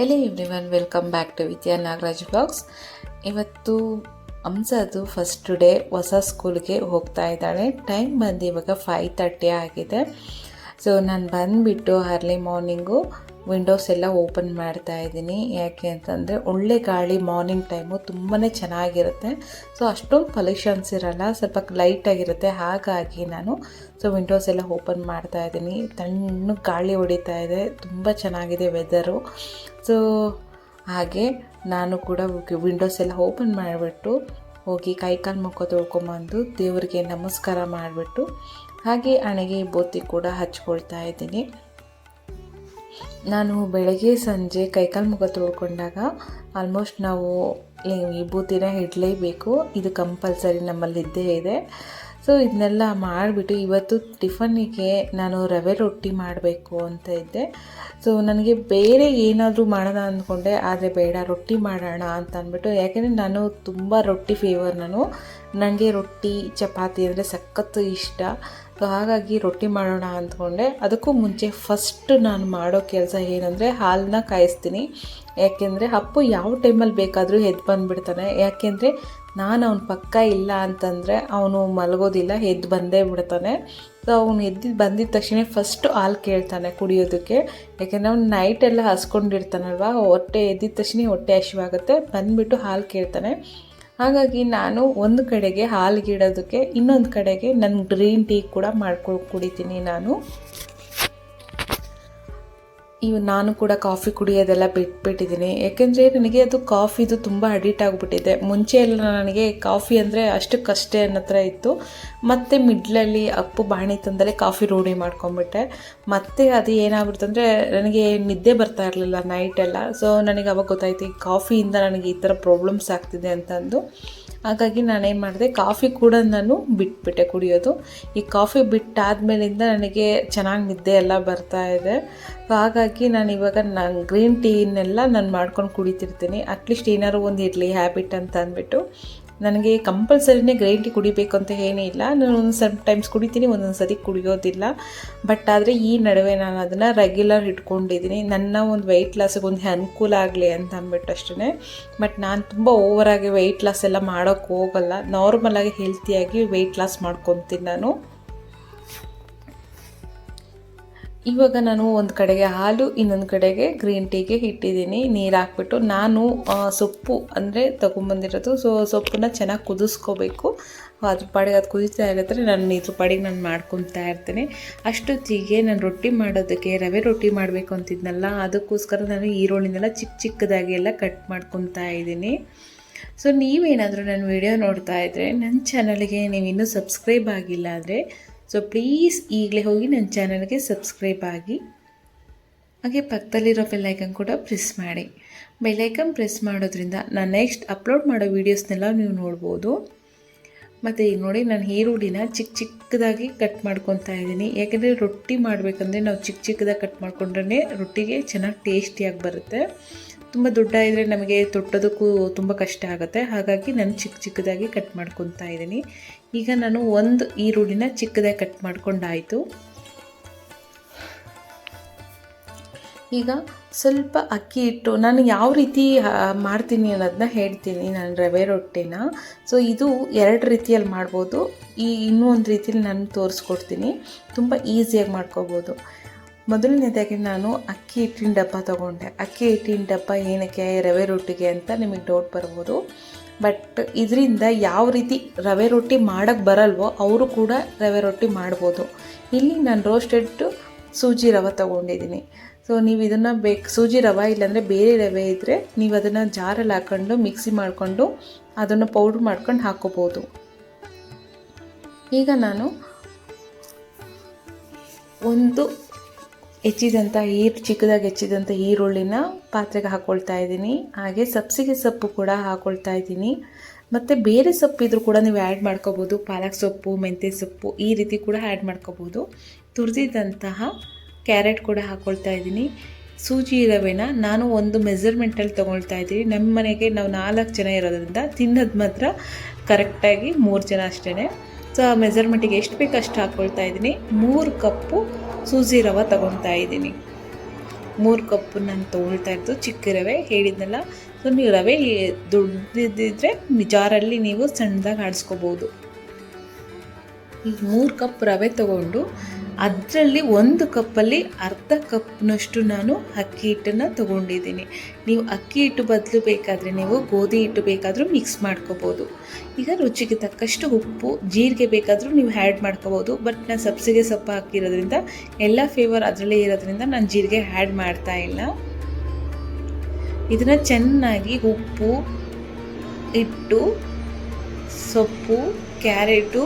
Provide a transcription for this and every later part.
ಎಲ್ಲಿ everyone welcome back to Vidya Nagaraj blogs ಇವತ್ತು ಅಂಸದು ಫಸ್ಟ್ ಡೇ ಹೊಸ ಸ್ಕೂಲ್ಗೆ ಹೋಗ್ತಾ ಇದ್ದಾಳೆ. ಟೈಮ್ ಬಂದು ಇವಾಗ ಫೈವ್ ತರ್ಟಿ ಆಗಿದೆ. ಸೊ ನಾನು ಬಂದುಬಿಟ್ಟು ಅರ್ಲಿ ಮಾರ್ನಿಂಗು ವಿಂಡೋಸ್ ಎಲ್ಲ ಓಪನ್ ಮಾಡ್ತಾ ಇದ್ದೀನಿ. ಯಾಕೆ ಅಂತಂದರೆ ಒಳ್ಳೆ ಗಾಳಿ ಮಾರ್ನಿಂಗ್ ಟೈಮು ತುಂಬಾ ಚೆನ್ನಾಗಿರುತ್ತೆ. ಸೊ ಅಷ್ಟೊಂದು ಪೊಲ್ಯೂಷನ್ಸ್ ಇರಲ್ಲ. ಸ್ವಲ್ಪ ಲೈಟಾಗಿರುತ್ತೆ ಹಾಗಾಗಿ ನಾನು ಸೊ ವಿಂಡೋಸ್ ಎಲ್ಲ ಓಪನ್ ಮಾಡ್ತಾ ಇದ್ದೀನಿ. ತಣ್ಣು ಗಾಳಿ ಹೊಡಿತಾ ಇದೆ. ತುಂಬ ಚೆನ್ನಾಗಿದೆ ವೆದರು ಸೊ ಹಾಗೆ ನಾನು ಕೂಡ ವಿಂಡೋಸ್ ಎಲ್ಲ ಓಪನ್ ಮಾಡಿಬಿಟ್ಟು ಹೋಗಿ ಕೈಕಾಲು ಮುಖ ತೊಳ್ಕೊಂಬಂದು ದೇವರಿಗೆ ನಮಸ್ಕಾರ ಮಾಡಿಬಿಟ್ಟು ಹಾಗೆ ಹಣೆಗೆ ಬೋತಿ ಕೂಡ ಹಚ್ಕೊಳ್ತಾ ಇದ್ದೀನಿ. ನಾನು ಬೆಳಗ್ಗೆ ಸಂಜೆ ಕೈಕಾಲು ಮುಖ ತೊಳ್ಕೊಂಡಾಗ ಆಲ್ಮೋಸ್ಟ್ ನಾವು ವಿಭೂತಿನ ಇಡಲೇಬೇಕು. ಇದು ಕಂಪಲ್ಸರಿ ನಮ್ಮಲ್ಲಿ ಇದ್ದೇ ಇದೆ. ಸೊ ಇದನ್ನೆಲ್ಲ ಮಾಡಿಬಿಟ್ಟು ಇವತ್ತು ಟಿಫನ್ನಿಗೆ ನಾನು ರವೆ ರೊಟ್ಟಿ ಮಾಡಬೇಕು ಅಂತ ಇದ್ದೆ. ಸೊ ನನಗೆ ಬೇರೆ ಏನಾದರೂ ಮಾಡೋಣ ಅಂದ್ಕೊಂಡೆ, ಆದರೆ ಬೇಡ, ರೊಟ್ಟಿ ಮಾಡೋಣ ಅಂತ ಅಂದ್ಬಿಟ್ಟು. ಯಾಕೆಂದರೆ ನಾನು ತುಂಬ ರೊಟ್ಟಿ ಫೇವರ್ ನಾನು. ನನಗೆ ರೊಟ್ಟಿ, ಚಪಾತಿ ಅಂದರೆ ಸಖತ್ತು ಇಷ್ಟ. ಸೊ ಹಾಗಾಗಿ ರೊಟ್ಟಿ ಮಾಡೋಣ ಅಂದ್ಕೊಂಡೆ. ಅದಕ್ಕೂ ಮುಂಚೆ ಫಸ್ಟ್ ನಾನು ಮಾಡೋ ಕೆಲಸ ಏನಂದರೆ ಹಾಲನ್ನ ಕಾಯಿಸ್ತೀನಿ. ಯಾಕೆಂದರೆ ಅಪ್ಪು ಯಾವ ಟೈಮಲ್ಲಿ ಬೇಕಾದರೂ ಎದ್ದು ಬಂದುಬಿಡ್ತಾನೆ. ಯಾಕೆಂದರೆ ನಾನು ಅವನ ಪಕ್ಕ ಇಲ್ಲ ಅಂತಂದರೆ ಅವನು ಮಲಗೋದಿಲ್ಲ ಎದ್ದು ಬಂದೇ ಬಿಡ್ತಾನೆ. ಸೊ ಅವನು ಎದ್ದು ಬಂದಿದ ತಕ್ಷಣ ಫಸ್ಟ್ ಹಾಲು ಕೇಳ್ತಾನೆ ಕುಡಿಯೋದಕ್ಕೆ. ಯಾಕೆಂದರೆ ಅವ್ನು ನೈಟೆಲ್ಲ ಹಸ್ಕೊಂಡಿರ್ತಾನಲ್ವ, ಹೊಟ್ಟೆ ಎದ್ದಿದ ತಕ್ಷಣ ಹೊಟ್ಟೆ ಹಸಿವಾಗುತ್ತೆ. ಬಂದುಬಿಟ್ಟು ಹಾಲು ಕೇಳ್ತಾನೆ. ಹಾಗಾಗಿ ನಾನು ಒಂದು ಕಡೆಗೆ ಹಾಲಿಗಿಡೋದಕ್ಕೆ ಇನ್ನೊಂದು ಕಡೆಗೆ ನನ್ನ ಗ್ರೀನ್ ಟೀ ಕೂಡ ಮಾಡ್ಕೊಂಡು ಕುಡಿತೀನಿ ನಾನು. ಇವು ನಾನು ಕೂಡ ಕಾಫಿ ಕುಡಿಯೋದೆಲ್ಲ ಬಿಟ್ಬಿಟ್ಟಿದ್ದೀನಿ. ಯಾಕೆಂದರೆ ನನಗೆ ಅದು ಕಾಫಿದು ತುಂಬ ಅಡಿಟ್ ಆಗಿಬಿಟ್ಟಿದೆ. ಮುಂಚೆ ಎಲ್ಲ ನನಗೆ ಕಾಫಿ ಅಂದರೆ ಅಷ್ಟಕ್ಕಷ್ಟೇ ಅನ್ನೋ ಥರ ಇತ್ತು. ಮತ್ತು ಮಿಡ್ಲಲ್ಲಿ ಅಪ್ಪು ಬಾಣಿ ತಂದರೆ ಕಾಫಿ ರೂಢಿ ಮಾಡ್ಕೊಂಬಿಟ್ಟೆ ಮತ್ತು ಅದು ಏನಾಗ್ಬಿಡ್ತು ಅಂದರೆ ನನಗೆ ನಿದ್ದೆ ಬರ್ತಾ ಇರಲಿಲ್ಲ ನೈಟೆಲ್ಲ. ಸೊ ನನಗೆ ಅವಾಗ ಗೊತ್ತಾಯ್ತು ಈ ಕಾಫಿಯಿಂದ ನನಗೆ ಈ ಥರ ಪ್ರಾಬ್ಲಮ್ಸ್ ಆಗ್ತಿದೆ ಅಂತಂದು. ಹಾಗಾಗಿ ನಾನೇನು ಮಾಡಿದೆ, ಕಾಫಿ ಕೂಡ ನಾನು ಬಿಟ್ಬಿಟ್ಟೆ ಕುಡಿಯೋದು. ಈ ಕಾಫಿ ಬಿಟ್ಟಾದ್ಮೇಲಿಂದ ನನಗೆ ಚೆನ್ನಾಗಿ ನಿದ್ದೆ ಎಲ್ಲ ಬರ್ತಾ ಇದೆ. ಸೊ ಹಾಗಾಗಿ ನಾನು ಇವಾಗ ನಾನು ಗ್ರೀನ್ ಟೀನೆಲ್ಲ ನಾನು ಮಾಡ್ಕೊಂಡು ಕುಡಿತಿರ್ತೀನಿ. ಅಟ್ಲೀಸ್ಟ್ ಏನಾದ್ರು ಒಂದು ಇರಲಿ ಹ್ಯಾಬಿಟ್ ಅಂತ ಅಂದ್ಬಿಟ್ಟು. ನನಗೆ ಕಂಪಲ್ಸರಿನೇ ಗ್ರೀನ್ ಟೀ ಕುಡಿಬೇಕು ಅಂತ ಏನೂ ಇಲ್ಲ. ನಾನು ಒಂದು ಸಮ್ ಟೈಮ್ಸ್ ಕುಡಿತೀನಿ, ಒಂದೊಂದು ಸತಿ ಕುಡಿಯೋದಿಲ್ಲ. ಬಟ್ ಆದರೆ ಈ ನಡುವೆ ನಾನು ಅದನ್ನು ರೆಗ್ಯುಲರ್ ಇಟ್ಕೊಂಡಿದ್ದೀನಿ. ನನ್ನ ಒಂದು ವೆಯ್ಟ್ ಲಾಸಿಗೆ ಒಂದು ಅನುಕೂಲ ಆಗಲಿ ಅಂತ ಅಂದ್ಬಿಟ್ಟು ಅಷ್ಟೇ ಬಟ್ ನಾನು ತುಂಬ ಓವರಾಗಿ ವೆಯ್ಟ್ ಲಾಸ್ ಎಲ್ಲ ಮಾಡೋಕ್ಕೆ ಹೋಗಲ್ಲ. ನಾರ್ಮಲಾಗಿ ಹೆಲ್ತಿಯಾಗಿ ವೆಯ್ಟ್ ಲಾಸ್ ಮಾಡ್ಕೊತೀನಿ ನಾನು. ಇವಾಗ ನಾನು ಒಂದು ಕಡೆಗೆ ಹಾಲು, ಇನ್ನೊಂದು ಕಡೆಗೆ ಗ್ರೀನ್ ಟೀಗೆ ಇಟ್ಟಿದ್ದೀನಿ ನೀರು ಹಾಕ್ಬಿಟ್ಟು ನಾನು ಸೊಪ್ಪು ಅಂದರೆ ತೊಗೊಂಬಂದಿರೋದು. ಸೊ ಸೊಪ್ಪನ್ನ ಚೆನ್ನಾಗಿ ಕುದಿಸ್ಕೋಬೇಕು. ಅದ್ರ ಪಾಡಿಗೆ ಅದು ಕುದಿತಾ ಇರತ್ತೆ, ನಾನು ಇದ್ರ ಪಾಡಿಗೆ ನಾನು ಮಾಡ್ಕೊತಾ ಇರ್ತೀನಿ. ಅಷ್ಟೊತ್ತಿಗೆ ನಾನು ರೊಟ್ಟಿ ಮಾಡೋದಕ್ಕೆ, ರವೆ ರೊಟ್ಟಿ ಮಾಡಬೇಕು ಅಂತಿದ್ನಲ್ಲ, ಅದಕ್ಕೋಸ್ಕರ ನಾನು ಈರುಳ್ಳಿನೆಲ್ಲ ಚಿಕ್ಕ ಚಿಕ್ಕದಾಗಿ ಎಲ್ಲ ಕಟ್ ಮಾಡ್ಕೊತಾ ಇದ್ದೀನಿ. ಸೊ ನೀವೇನಾದರೂ ನನ್ನ ವಿಡಿಯೋ ನೋಡ್ತಾ ಇದ್ದರೆ ನನ್ನ ಚಾನಲ್ಗೆ ನೀವು ಇನ್ನೂ ಸಬ್ಸ್ಕ್ರೈಬ್ ಆಗಿಲ್ಲ ಅಂದರೆ ಸೊ ಪ್ಲೀಸ್ ಈಗಲೇ ಹೋಗಿ ನನ್ನ ಚಾನಲ್ಗೆ ಸಬ್ಸ್ಕ್ರೈಬ್ ಆಗಿ. ಹಾಗೆ ಪಕ್ಕದಲ್ಲಿರೋ ಬೆಲ್ಲೈಕನ್ ಕೂಡ ಪ್ರೆಸ್ ಮಾಡಿ. ಬೆಲ್ಲೈಕನ್ ಪ್ರೆಸ್ ಮಾಡೋದ್ರಿಂದ ನಾನು ನೆಕ್ಸ್ಟ್ ಅಪ್ಲೋಡ್ ಮಾಡೋ ವೀಡಿಯೋಸ್ನೆಲ್ಲ ನೀವು ನೋಡ್ಬೋದು. ಮತ್ತು ಈಗ ನೋಡಿ, ನಾನು ಈರುಳ್ಳಿನ ಚಿಕ್ಕ ಚಿಕ್ಕದಾಗಿ ಕಟ್ ಮಾಡ್ಕೊತಾ ಇದ್ದೀನಿ. ಯಾಕೆಂದರೆ ರೊಟ್ಟಿ ಮಾಡಬೇಕಂದ್ರೆ ನಾವು ಚಿಕ್ಕ ಚಿಕ್ಕದಾಗಿ ಕಟ್ ಮಾಡ್ಕೊಂಡ್ರೆ ರೊಟ್ಟಿಗೆ ಚೆನ್ನಾಗಿ ಟೇಸ್ಟಿಯಾಗಿ ಬರುತ್ತೆ. ತುಂಬ ದೊಡ್ಡ ಇದ್ದರೆ ನಮಗೆ ತೊಟ್ಟೋದಕ್ಕೂ ತುಂಬ ಕಷ್ಟ ಆಗುತ್ತೆ. ಹಾಗಾಗಿ ನಾನು ಚಿಕ್ಕ ಚಿಕ್ಕದಾಗಿ ಕಟ್ ಮಾಡ್ಕೊತಾ ಇದ್ದೀನಿ. ಈಗ ನಾನು ಒಂದು ಈರುಳ್ಳಿನ ಚಿಕ್ಕದಾಗಿ ಕಟ್ ಮಾಡ್ಕೊಂಡಾಯಿತು. ಈಗ ಸ್ವಲ್ಪ ಅಕ್ಕಿ ಹಿಟ್ಟು, ನಾನು ಯಾವ ರೀತಿ ಮಾಡ್ತೀನಿ ಅನ್ನೋದನ್ನ ಹೇಳ್ತೀನಿ ನಾನು ರವೆ ರೊಟ್ಟಿನ. ಸೊ ಇದು ಎರಡು ರೀತಿಯಲ್ಲಿ ಮಾಡ್ಬೋದು. ಈ ಇನ್ನೂ ಒಂದು ರೀತಿಯಲ್ಲಿ ನಾನು ತೋರಿಸ್ಕೊಡ್ತೀನಿ. ತುಂಬ ಈಸಿಯಾಗಿ ಮಾಡ್ಕೋಬೋದು. ಮೊದಲನೇದಾಗಿ ನಾನು ಅಕ್ಕಿ ಹಿಟ್ಟಿನ ಡಬ್ಬ ತೊಗೊಂಡೆ. ಅಕ್ಕಿ ಹಿಟ್ಟಿನ ಡಬ್ಬ ಏನಕ್ಕೆ, ರವೆ ರೊಟ್ಟಿಗೆ ಅಂತ ನಿಮಗೆ ಡೌಟ್ ಬರ್ಬೋದು. ಬಟ್ ಇದರಿಂದ ಯಾವ ರೀತಿ ರವೆ ರೊಟ್ಟಿ ಮಾಡೋಕ್ಕೆ ಬರಲ್ವೋ ಅವರು ಕೂಡ ರವೆ ರೊಟ್ಟಿ ಮಾಡ್ಬೋದು. ಇಲ್ಲಿ ನಾನು ರೋಸ್ಟೆಡ್ ಸೂಜಿ ರವೆ ತೊಗೊಂಡಿದ್ದೀನಿ. ಸೊ ನೀವು ಇದನ್ನು ಬೇಕು, ಸೂಜಿ ರವೆ ಇಲ್ಲಾಂದರೆ ಬೇರೆ ರವೆ ಇದ್ದರೆ ನೀವು ಅದನ್ನು ಜಾರಲ್ಲಿ ಹಾಕ್ಕೊಂಡು ಮಿಕ್ಸಿ ಮಾಡಿಕೊಂಡು ಅದನ್ನು ಪೌಡ್ರ್ ಮಾಡ್ಕೊಂಡು ಹಾಕೋಬೋದು. ಈಗ ನಾನು ಒಂದು ಹೆಚ್ಚಿದಂಥ ಈರು, ಚಿಕ್ಕದಾಗಿ ಹೆಚ್ಚಿದಂಥ ಈರುಳ್ಳಿನ ಪಾತ್ರೆಗೆ ಹಾಕ್ಕೊಳ್ತಾ ಇದ್ದೀನಿ. ಹಾಗೆ ಸಬ್ಸಿಗೆ ಸೊಪ್ಪು ಕೂಡ ಹಾಕ್ಕೊಳ್ತಾ ಇದ್ದೀನಿ. ಮತ್ತು ಬೇರೆ ಸೊಪ್ಪು ಇದ್ರೂ ಕೂಡ ನೀವು ಆ್ಯಡ್ ಮಾಡ್ಕೋಬೋದು. ಪಾಲಕ್ ಸೊಪ್ಪು, ಮೆಂತ್ಯ ಸೊಪ್ಪು ಈ ರೀತಿ ಕೂಡ ಆ್ಯಡ್ ಮಾಡ್ಕೋಬೋದು. ತುರಿದಿದ್ದಂತಹ ಕ್ಯಾರೆಟ್ ಕೂಡ ಹಾಕ್ಕೊಳ್ತಾ ಇದ್ದೀನಿ. ಸೂಜಿ ರವೆನ ನಾನು ಒಂದು ಮೆಸರ್ಮೆಂಟಲ್ಲಿ ತೊಗೊಳ್ತಾ ಇದ್ದೀನಿ. ನಮ್ಮ ಮನೆಗೆ ನಾವು ನಾಲ್ಕು ಜನ ಇರೋದ್ರಿಂದ ತಿನ್ನೋದು ಮಾತ್ರ ಕರೆಕ್ಟಾಗಿ ಮೂರು ಜನ ಅಷ್ಟೇ ಸೊ ಆ ಮೆಸರ್ಮೆಂಟಿಗೆ ಎಷ್ಟು ಬೇಕು ಅಷ್ಟು ಹಾಕ್ಕೊಳ್ತಾ ಇದ್ದೀನಿ. ಮೂರು ಕಪ್ಪು ಸೂಜಿ ರವೆ ತಗೊಳ್ತಾ ಇದ್ದೀನಿ. ಮೂರು ಕಪ್ ನಾನು ತೊಗೊಳ್ತಾ ಇದ್ದು ಚಿಕ್ಕ ರವೆ ಹೇಳಿದ್ನಲ್ಲ. ಸೊ ನೀವು ರವೆ ದೊಡ್ಡದಿದ್ದರೆ ಜಾರಲ್ಲಿ ನೀವು ಸಣ್ಣದಾಗಿ ಆಡಿಸ್ಕೋಬೋದು. ಈ ಮೂರು ಕಪ್ ರವೆ ತಗೊಂಡು ಅದರಲ್ಲಿ ಒಂದು ಕಪ್ಪಲ್ಲಿ ಅರ್ಧ ಕಪ್ನಷ್ಟು ನಾನು ಅಕ್ಕಿ ಹಿಟ್ಟನ್ನು ತೊಗೊಂಡಿದ್ದೀನಿ. ನೀವು ಅಕ್ಕಿ ಹಿಟ್ಟು ಬದಲು ಬೇಕಾದರೆ ನೀವು ಗೋಧಿ ಹಿಟ್ಟು ಬೇಕಾದರೂ ಮಿಕ್ಸ್ ಮಾಡ್ಕೋಬೋದು. ಈಗ ರುಚಿಗೆ ತಕ್ಕಷ್ಟು ಉಪ್ಪು, ಜೀರಿಗೆ ಬೇಕಾದರೂ ನೀವು ಆ್ಯಡ್ ಮಾಡ್ಕೋಬೋದು. ಬಟ್ ನಾನು ಸಬ್ಸಿಗೆ ಸೊಪ್ಪು ಹಾಕಿರೋದ್ರಿಂದ ಎಲ್ಲ ಫ್ಲೇವರ್ ಅದರಲ್ಲೇ ಇರೋದ್ರಿಂದ ನಾನು ಜೀರಿಗೆ ಆ್ಯಡ್ ಮಾಡ್ತಾ ಇಲ್ಲ. ಇದನ್ನು ಚೆನ್ನಾಗಿ ಉಪ್ಪು, ಹಿಟ್ಟು, ಸೊಪ್ಪು ಕ್ಯಾರೆಟು,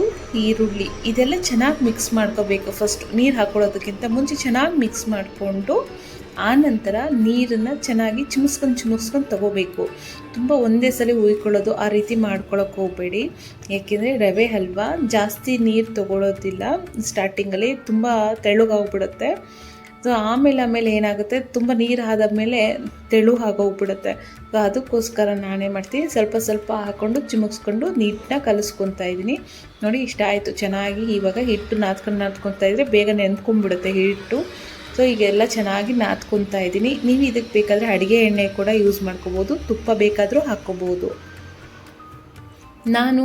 ಈರುಳ್ಳಿ ಇದೆಲ್ಲ ಚೆನ್ನಾಗಿ ಮಿಕ್ಸ್ ಮಾಡ್ಕೋಬೇಕು ಫಸ್ಟ್ ನೀರು ಹಾಕೊಳ್ಳೋದಕ್ಕಿಂತ ಮುಂಚೆ ಚೆನ್ನಾಗಿ ಮಿಕ್ಸ್ ಮಾಡಿಕೊಂಡು ಆನಂತರ ನೀರನ್ನು ಚೆನ್ನಾಗಿ ಚಿಮಿಸ್ಕೊಂಡು ಚಿಮಿಸ್ಕೊಂಡು ತಗೋಬೇಕು. ತುಂಬ ಒಂದೇ ಸಲ ಉಯ್ಕೊಳ್ಳೋದು ಆ ರೀತಿ ಮಾಡ್ಕೊಳ್ಳೋಕೆ ಹೋಗಬೇಡಿ. ಏಕೆಂದರೆ ರವೆ ಹಲ್ವಾ ಜಾಸ್ತಿ ನೀರು ತಗೊಳ್ಳೋದಿಲ್ಲ ಸ್ಟಾರ್ಟಿಂಗಲ್ಲಿ ತುಂಬ ತೆಳುಗಾಗ್ಬಿಡುತ್ತೆ. ಸೊ ಆಮೇಲೆ ಆಮೇಲೆ ಏನಾಗುತ್ತೆ? ತುಂಬ ನೀರು ಆದ ಮೇಲೆ ತೆಳು ಆಗೋಗ್ಬಿಡುತ್ತೆ ಸೊ ಅದಕ್ಕೋಸ್ಕರ ನಾನೇ ಮಾಡ್ತೀನಿ. ಸ್ವಲ್ಪ ಸ್ವಲ್ಪ ಹಾಕ್ಕೊಂಡು ಚಿಮುಕ್ಸ್ಕೊಂಡು ನೀಟನ್ನ ಕಲಿಸ್ಕೊತಾ ಇದ್ದೀನಿ. ನೋಡಿ ಇಷ್ಟ ಆಯಿತು. ಚೆನ್ನಾಗಿ ಇವಾಗ ಹಿಟ್ಟು ನಾದ್ಕೊಂಡು ನಾದ್ಕೊತಾ ಇದ್ದರೆ ಬೇಗ ನೆಂದ್ಕೊಂಡ್ಬಿಡುತ್ತೆ ಹಿಟ್ಟು. ಸೊ ಈಗೆಲ್ಲ ಚೆನ್ನಾಗಿ ನಾದ್ಕೊತಾ ಇದ್ದೀನಿ. ನೀವು ಇದಕ್ಕೆ ಬೇಕಾದರೆ ಅಡುಗೆ ಎಣ್ಣೆ ಕೂಡ ಯೂಸ್ ಮಾಡ್ಕೋಬೋದು. ತುಪ್ಪ ಬೇಕಾದರೂ ಹಾಕ್ಕೋಬೋದು. ನಾನು